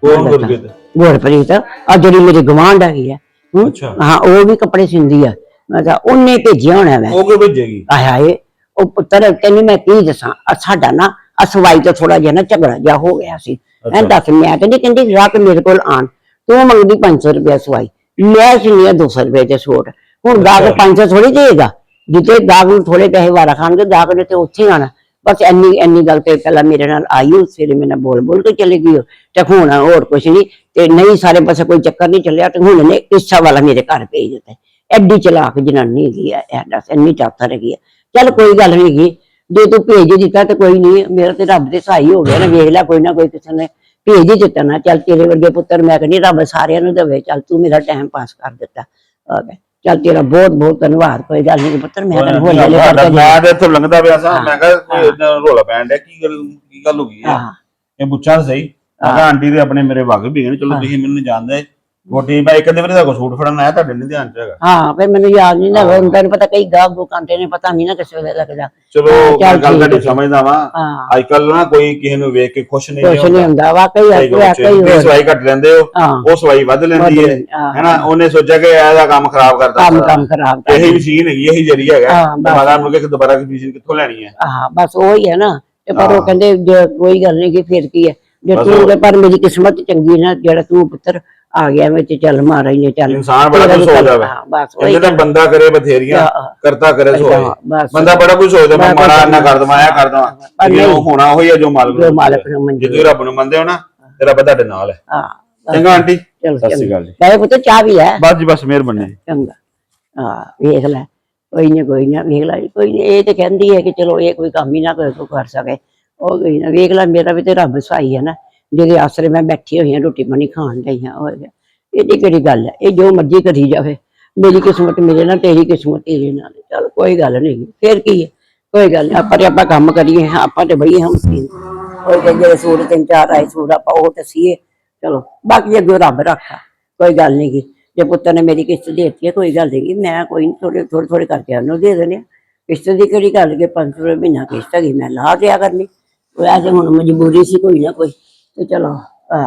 ਕੌਣ ਗੁਰਪ੍ਰੀਤ? ਗੁਰਪ੍ਰੀਤ ਆ ਜਿਹੜੀ ਮੇਰੀ ਗਵਾਂਢ ਹੈਗੀ ਹੂੰ? ਅੱਛਾ। ਹਾਂ ਉਹ ਵੀ ਕੱਪੜੇ ਸਿੰਦੀ ਆ। ਮੈਂ ਕਿਹਾ ਉਹਨੇ ਭੇਜਿਆ ਹੋਣਾ ਵੈ ਉਹ ਕਿਉਂ ਭੇਜੇਗੀ? ਆਇਆ ਏ ਉਹ ਪੁੱਤਰ ਤੈਨੂੰ ਮੈਂ ਕੀ ਦੱਸਾਂ ਆ ਸਾਡਾ ਨਾ ਆ ਸਵਾਈ ਤੋਂ ਥੋੜਾ ਜਿਹਾ ਨਾ ਝਗੜਾ ਜਿਹਾ ਹੋ ਗਿਆ ਸੀ। ਮੈਂ ਦੱਸ ਮੈਂ ਨਹੀਂ ਕਹਿੰਦੀ ਰਾਤ ਮੇਰੇ ਕੋਲ ਆਣ। ਤੂੰ ਮੰਗਦੀ 500 ਰੁਪਇਆ ਸਵਾਈ। ਮੈਂ ਸੁਣਿਆ 200 ਰੁਪਏ ਦੇ ਸੂਟ। ਹੁਣ ਗਾਹਕ 500 ਥੋੜੀ ਦੇਗਾ ਜਿੱਤੇ ਗਾਹਕ ਨੂੰ ਥੋੜੇ ਪੈਸੇ ਵਾਰਾ ਖਾਣਗੇ ਗਾਹਕ ਨੇ ਤੇ ਉੱਥੇ ਹੀ ਆਣਾ। ਬਸ ਇੰਨੀ ਇੰਨੀ ਗੱਲ ਤੇ ਪਹਿਲਾਂ ਮੇਰੇ ਨਾਲ ਆਈ ਉਸ ਵੇਲੇ ਮੇਰੇ ਨਾਲ ਬੋਲ ਬੋਲ ਕੇ ਚਲੇ ਗਈ ਉਹ। ਤੇ ਹੁਣ ਹੋਰ ਕੁਛ ਨਹੀਂ। ਤੇ ਨਹੀਂ ਸਾਰੇ ਪਾਸੇ ਕੋਈ ਚੱਕਰ ਨਹੀਂ ਚੱਲਿਆ ਤੇ ਹੁਣ ਨੇ ਇੱਛਾ ਵਾਲਾ ਮੇਰੇ ਘਰ ਭੇਜ ਦਿੱਤਾ। ਐਡੀ ਚਲਾਕ ਜਨਾਨੀ ਹੈਗੀ ਆ, ਇਹ ਦੱਸ, ਇੰਨੀ ਚਾਤਰ ਹੈਗੀ ਆ। ਚੱਲ ਕੋਈ ਗੱਲ ਨਹੀਂ ਹੈਗੀ। ਜੇ ਤੂੰ ਭੇਜ ਹੀ ਦਿੱਤਾ ਤੇ ਕੋਈ ਨਹੀਂ, ਮੇਰਾ ਤੇ ਰੱਬ ਦੇ ਸਹਾਈ ਹੋ ਗਿਆ ਨਾ, ਵੇਖ ਲੈ ਕੋਈ ਨਾ ਕੋਈ ਕਿਸੇ ਨੇ ਭੇਜ ਹੀ ਦਿੱਤਾ ਨਾ। ਚੱਲ ਤੇਰੇ ਵਰਗੇ ਪੁੱਤਰ ਮੈਂ ਕਹਿੰਦੀ, ਰੱਬ ਸਾਰਿਆਂ ਨੂੰ ਦੇਵੇ। ਚੱਲ ਤੂੰ ਮੇਰਾ ਟਾਈਮ ਪਾਸ ਕਰ ਦਿੱਤਾ। ਆ ਗਿਆ। ਚੱਲ ਤੇਰਾ ਬਹੁਤ ਬਹੁਤ ਧੰਨਵਾਦ ਕੋਈ ਗੱਲ ਨਹੀਂ ਪੁੱਤਰ ਮੈਂ ਤੈਨੂੰ ਹੋਲੇ ਹੋਲੇ ਸਾਡਾ- ਕਰਕੇ ਮੈਂ ਤੇ ਇੱਥੋਂ ਲੰਘਦਾ ਪਿਆ ਸਾਂ ਮੈਂ ਕਿਹਾ ਕੋਈ ਏਦਾਂ ਰੋਲਾ ਪੈਣ ਡਿਆ ਕੀ ਗੱਲ ਕੀ ਗੱਲ ਹੋ ਗਈ ਹੈ? ਹਾਂ। ਇਹ ਪੁੱਛਾਂ ਤਾਂ ਸਹੀ। ਮੈਂ ਕਿਹਾ ਆਂਟੀ ਦੇ ਆਪਣੇ ਮੇਰੇ ਵਗ ਵੀ ਨੇ ਚਲੋ ਤੁਸੀਂ ਮੈਨੂੰ ਜਾਣਦੇ। ਬਾਈ ਕਦੇ ਵਾਰੀ ਦਾ ਕੋ ਸੂਟ ਫੜਨ ਆਇਆ ਤੁਹਾਡੇ ਨਹੀਂ ਧਿਆਨ ਚ ਹੈਗਾ। ਹਾਂ ਫਿਰ ਮੈਨੂੰ ਯਾਦ ਨਹੀਂ ਨਾ ਹੁਣ ਤੈਨੂੰ ਪਤਾ ਕਈ ਗਾਹਕ ਗੋਕਾਂਟੇ ਨੇ ਪਤਾ ਨਹੀਂ ਨਾ ਕਿਸੇ ਵੇਲੇ ਲੱਗਦਾ ਚਲੋ ਹਾਂ, ਚੱਲ ਮੈਂ ਗੱਲ ਤੁਹਾਡੀ ਹੈ। ਸਮਝਦਾ ਵਾਂ। ਹਾਂ। ਅੱਜ ਕੱਲ ਨਾ ਕੋਈ ਕਿਸੇ ਨੂੰ ਵੇਖ ਕੇ ਖੁਸ਼ ਨਹੀਂ ਕੁਛ ਨਹੀਂ ਹੁੰਦਾ। ਵਾਕਈ ਕਈ ਆ ਲੋਕ ਕਈ ਤੁਸੀਂ ਸਵਾਈ ਘੱਟ ਲੈਂਦੇ ਹੋ ਹਾਂ। ਉਹ ਸਵਾਈ ਵੱਧ ਲੈਂਦੀ ਹੈ। ਹਾਂ। ਹੈਨਾ ਉਹਨੇ ਸੋਚਿਆ ਕਿ ਇਹਦਾ ਕੰਮ ਖਰਾਬ ਕਰਦਾ ਕੰਮ। ਕੰਮ ਖਰਾਬ ਕਰ ਇਹੀ ਮਸ਼ੀਨ ਹੈਗੀ ਇਹੀ ਜਰੀਆ ਹੈਗਾ। ਹਾਂ। ਦੁਬਾਰਾ ਮੁੜ ਕੇ ਦੁਬਾਰਾ ਕੀ ਮਸ਼ੀਨ ਕਿੱਥੋਂ ਲੈਣੀ ਹੈ। ਹਾਂ ਬਸ ਉਹੀ ਹੈ ਨਾ। ਤੇ ਪਰ ਉਹ ਹਾਂ। ਕਹਿੰਦੇ ਕੋਈ ਗੱਲ ਨਹੀਂ ਕਿ ਫਿਰ ਕੀ ਹੈ? ਜੇ ਤੇ ਪਰ ਮੇਰੀ ਕਿਸਮਤ ਚੰਗੀ ਨਾ ਜਿਹੜਾ ਤੂੰ ਪੁੱਤਰ ਆ ਗਿਆ ਵਿੱਚ ਚੱਲ ਮਹਾਰਾਜ ਨੇ ਚੱਲ। ਇਨਸਾਨ ਬੜਾ ਕੁਝ ਹਾਂ, ਵਾ ਬਸ ਉਹੀ ਤਾਂ ਬੰਦਾ ਕਰੇ ਬਥੇਰੀਆਂ ਹਾਂ। ਕਰਤਾ ਕਰੇ ਹਾਂ, ਬਸ। ਬੰਦਾ ਬੜਾ ਕੁਝ ਸੋਚਦਾ ਮੈਂ ਬਸ, ਮਾੜਾ ਨਾ। ਕਰ ਦਵਾਂ ਆ ਕਰ ਦਵਾਂ। ਪਰ ਉਹ ਨਹੀਂ। ਹੋਣਾ ਉਹੀ ਹੈ ਜੋ ਮਾਲਕ ਜੋ ਨੂੰ ਮਾਲਕ ਨੂੰ ਜਦੋਂ ਰੱਬ ਨੂੰ ਮੰਨਦੇ ਹੋ ਨਾ ਤੇ ਰੱਬ ਤੁਹਾਡੇ ਨਾਲ ਹੈ। ਹਾਂ ਬਸ, ਚੰਗਾ ਆਂਟੀ? ਚਲੋ ਸਤਿ ਸ਼੍ਰੀ ਅਕਾਲ ਜੀ। ਕਹੇ ਪੁੱਤ ਚਾਹ ਵੀ ਲੈ। ਬਸ ਜੀ ਬਸ ਮਿਹਰਬਾਨੀ। ਚੰਗਾ। ਹਾਂ ਵੇਖ ਲੈ। ਕੋਈ ਨਹੀਂ ਕੋਈ ਨਾ ਵੇਖ ਲੈ। ਕੋਈ ਨੀ ਇਹ ਤੇ ਕਹਿੰਦੀ ਹੈ ਕਿ ਚਲੋ ਇਹ ਕੋਈ ਕੰਮ ਹੀ ਨਾ ਕੋਈ ਕੋਈ ਕਰ ਸਕੇ। ਉਹ ਗਈ ਨਾ ਵੇਖ ਲੈ ਮੇਰਾ ਵੀ ਤੇ ਰੱਬ ਸਹਾਈ ਹੈ ਨਾ। ਜਿਹਦੇ ਆਸਰੇ ਮੈਂ ਬੈਠੀ ਹੋਈ ਹਾਂ, ਰੋਟੀ ਪਾਣੀ ਖਾਣ ਲਈ ਹਾਂ ਹੋ ਗਿਆ ਇਹਦੀ ਕਿਹੜੀ ਗੱਲ ਹੈ? ਇਹ ਜੋ ਮਰਜ਼ੀ ਕਰੀ ਜਾਵੇ। ਮੇਰੀ ਕਿਸਮਤ ਮੇਰੇ ਨਾਲ, ਤੇਰੀ ਕਿਸਮਤ ਤੇਰੇ ਨਾਲ। ਚਲ ਕੋਈ ਗੱਲ ਨਹੀਂ, ਫਿਰ ਕੀ ਹੈ? ਕੋਈ ਗੱਲ ਨਹੀਂ, ਆਪਾਂ ਤੇ ਆਪਾਂ ਕੰਮ ਕਰੀਏ ਆਪਾਂ ਤੇ ਬਈ ਹਮ ਸੀ। ਕੋਈ ਤੇ ਜਿਹੜੇ ਸੂਟ ਤਿੰਨ ਚਾਰ ਆਏ ਸੂਟ ਆਪਾਂ ਉਹ ਤੇ ਸੀਏ। ਚਲੋ, ਬਾਕੀ ਅੱਗੇ ਰੱਬ ਰੱਖਾ। ਕੋਈ ਗੱਲ ਨਹੀਂ ਗੀ। ਜੇ ਪੁੱਤਰ ਨੇ ਮੇਰੀ ਕਿਸ਼ਤ ਦੇ ਦਿੱਤੀ ਹੈ, ਕੋਈ ਗੱਲ ਨਹੀਂ ਮੈਂ ਕੋਈ ਨਹੀਂ ਥੋੜੇ ਥੋੜੇ ਥੋੜੇ ਕਰਕੇ ਉਹਨੂੰ ਦੇ ਦੇਣੇ ਆ। ਕਿਸ਼ਤ ਦੀ ਕਿਹੜੀ ਗੱਲ ਕਿ 500 ਰੁਪਏ ਮਹੀਨਾ ਕਿਸ਼ਤ ਹੈਗੀ, ਮੈਂ ਲਾ ਦਿਆ ਕਰਨੀ। ਉਹ ਐਸੇ ਹੁਣ ਮਜਬੂਰੀ ਸੀ, ਕੋਈ ਨਾ ਕੋਈ। ਤੇ ਚਲੋ ਆ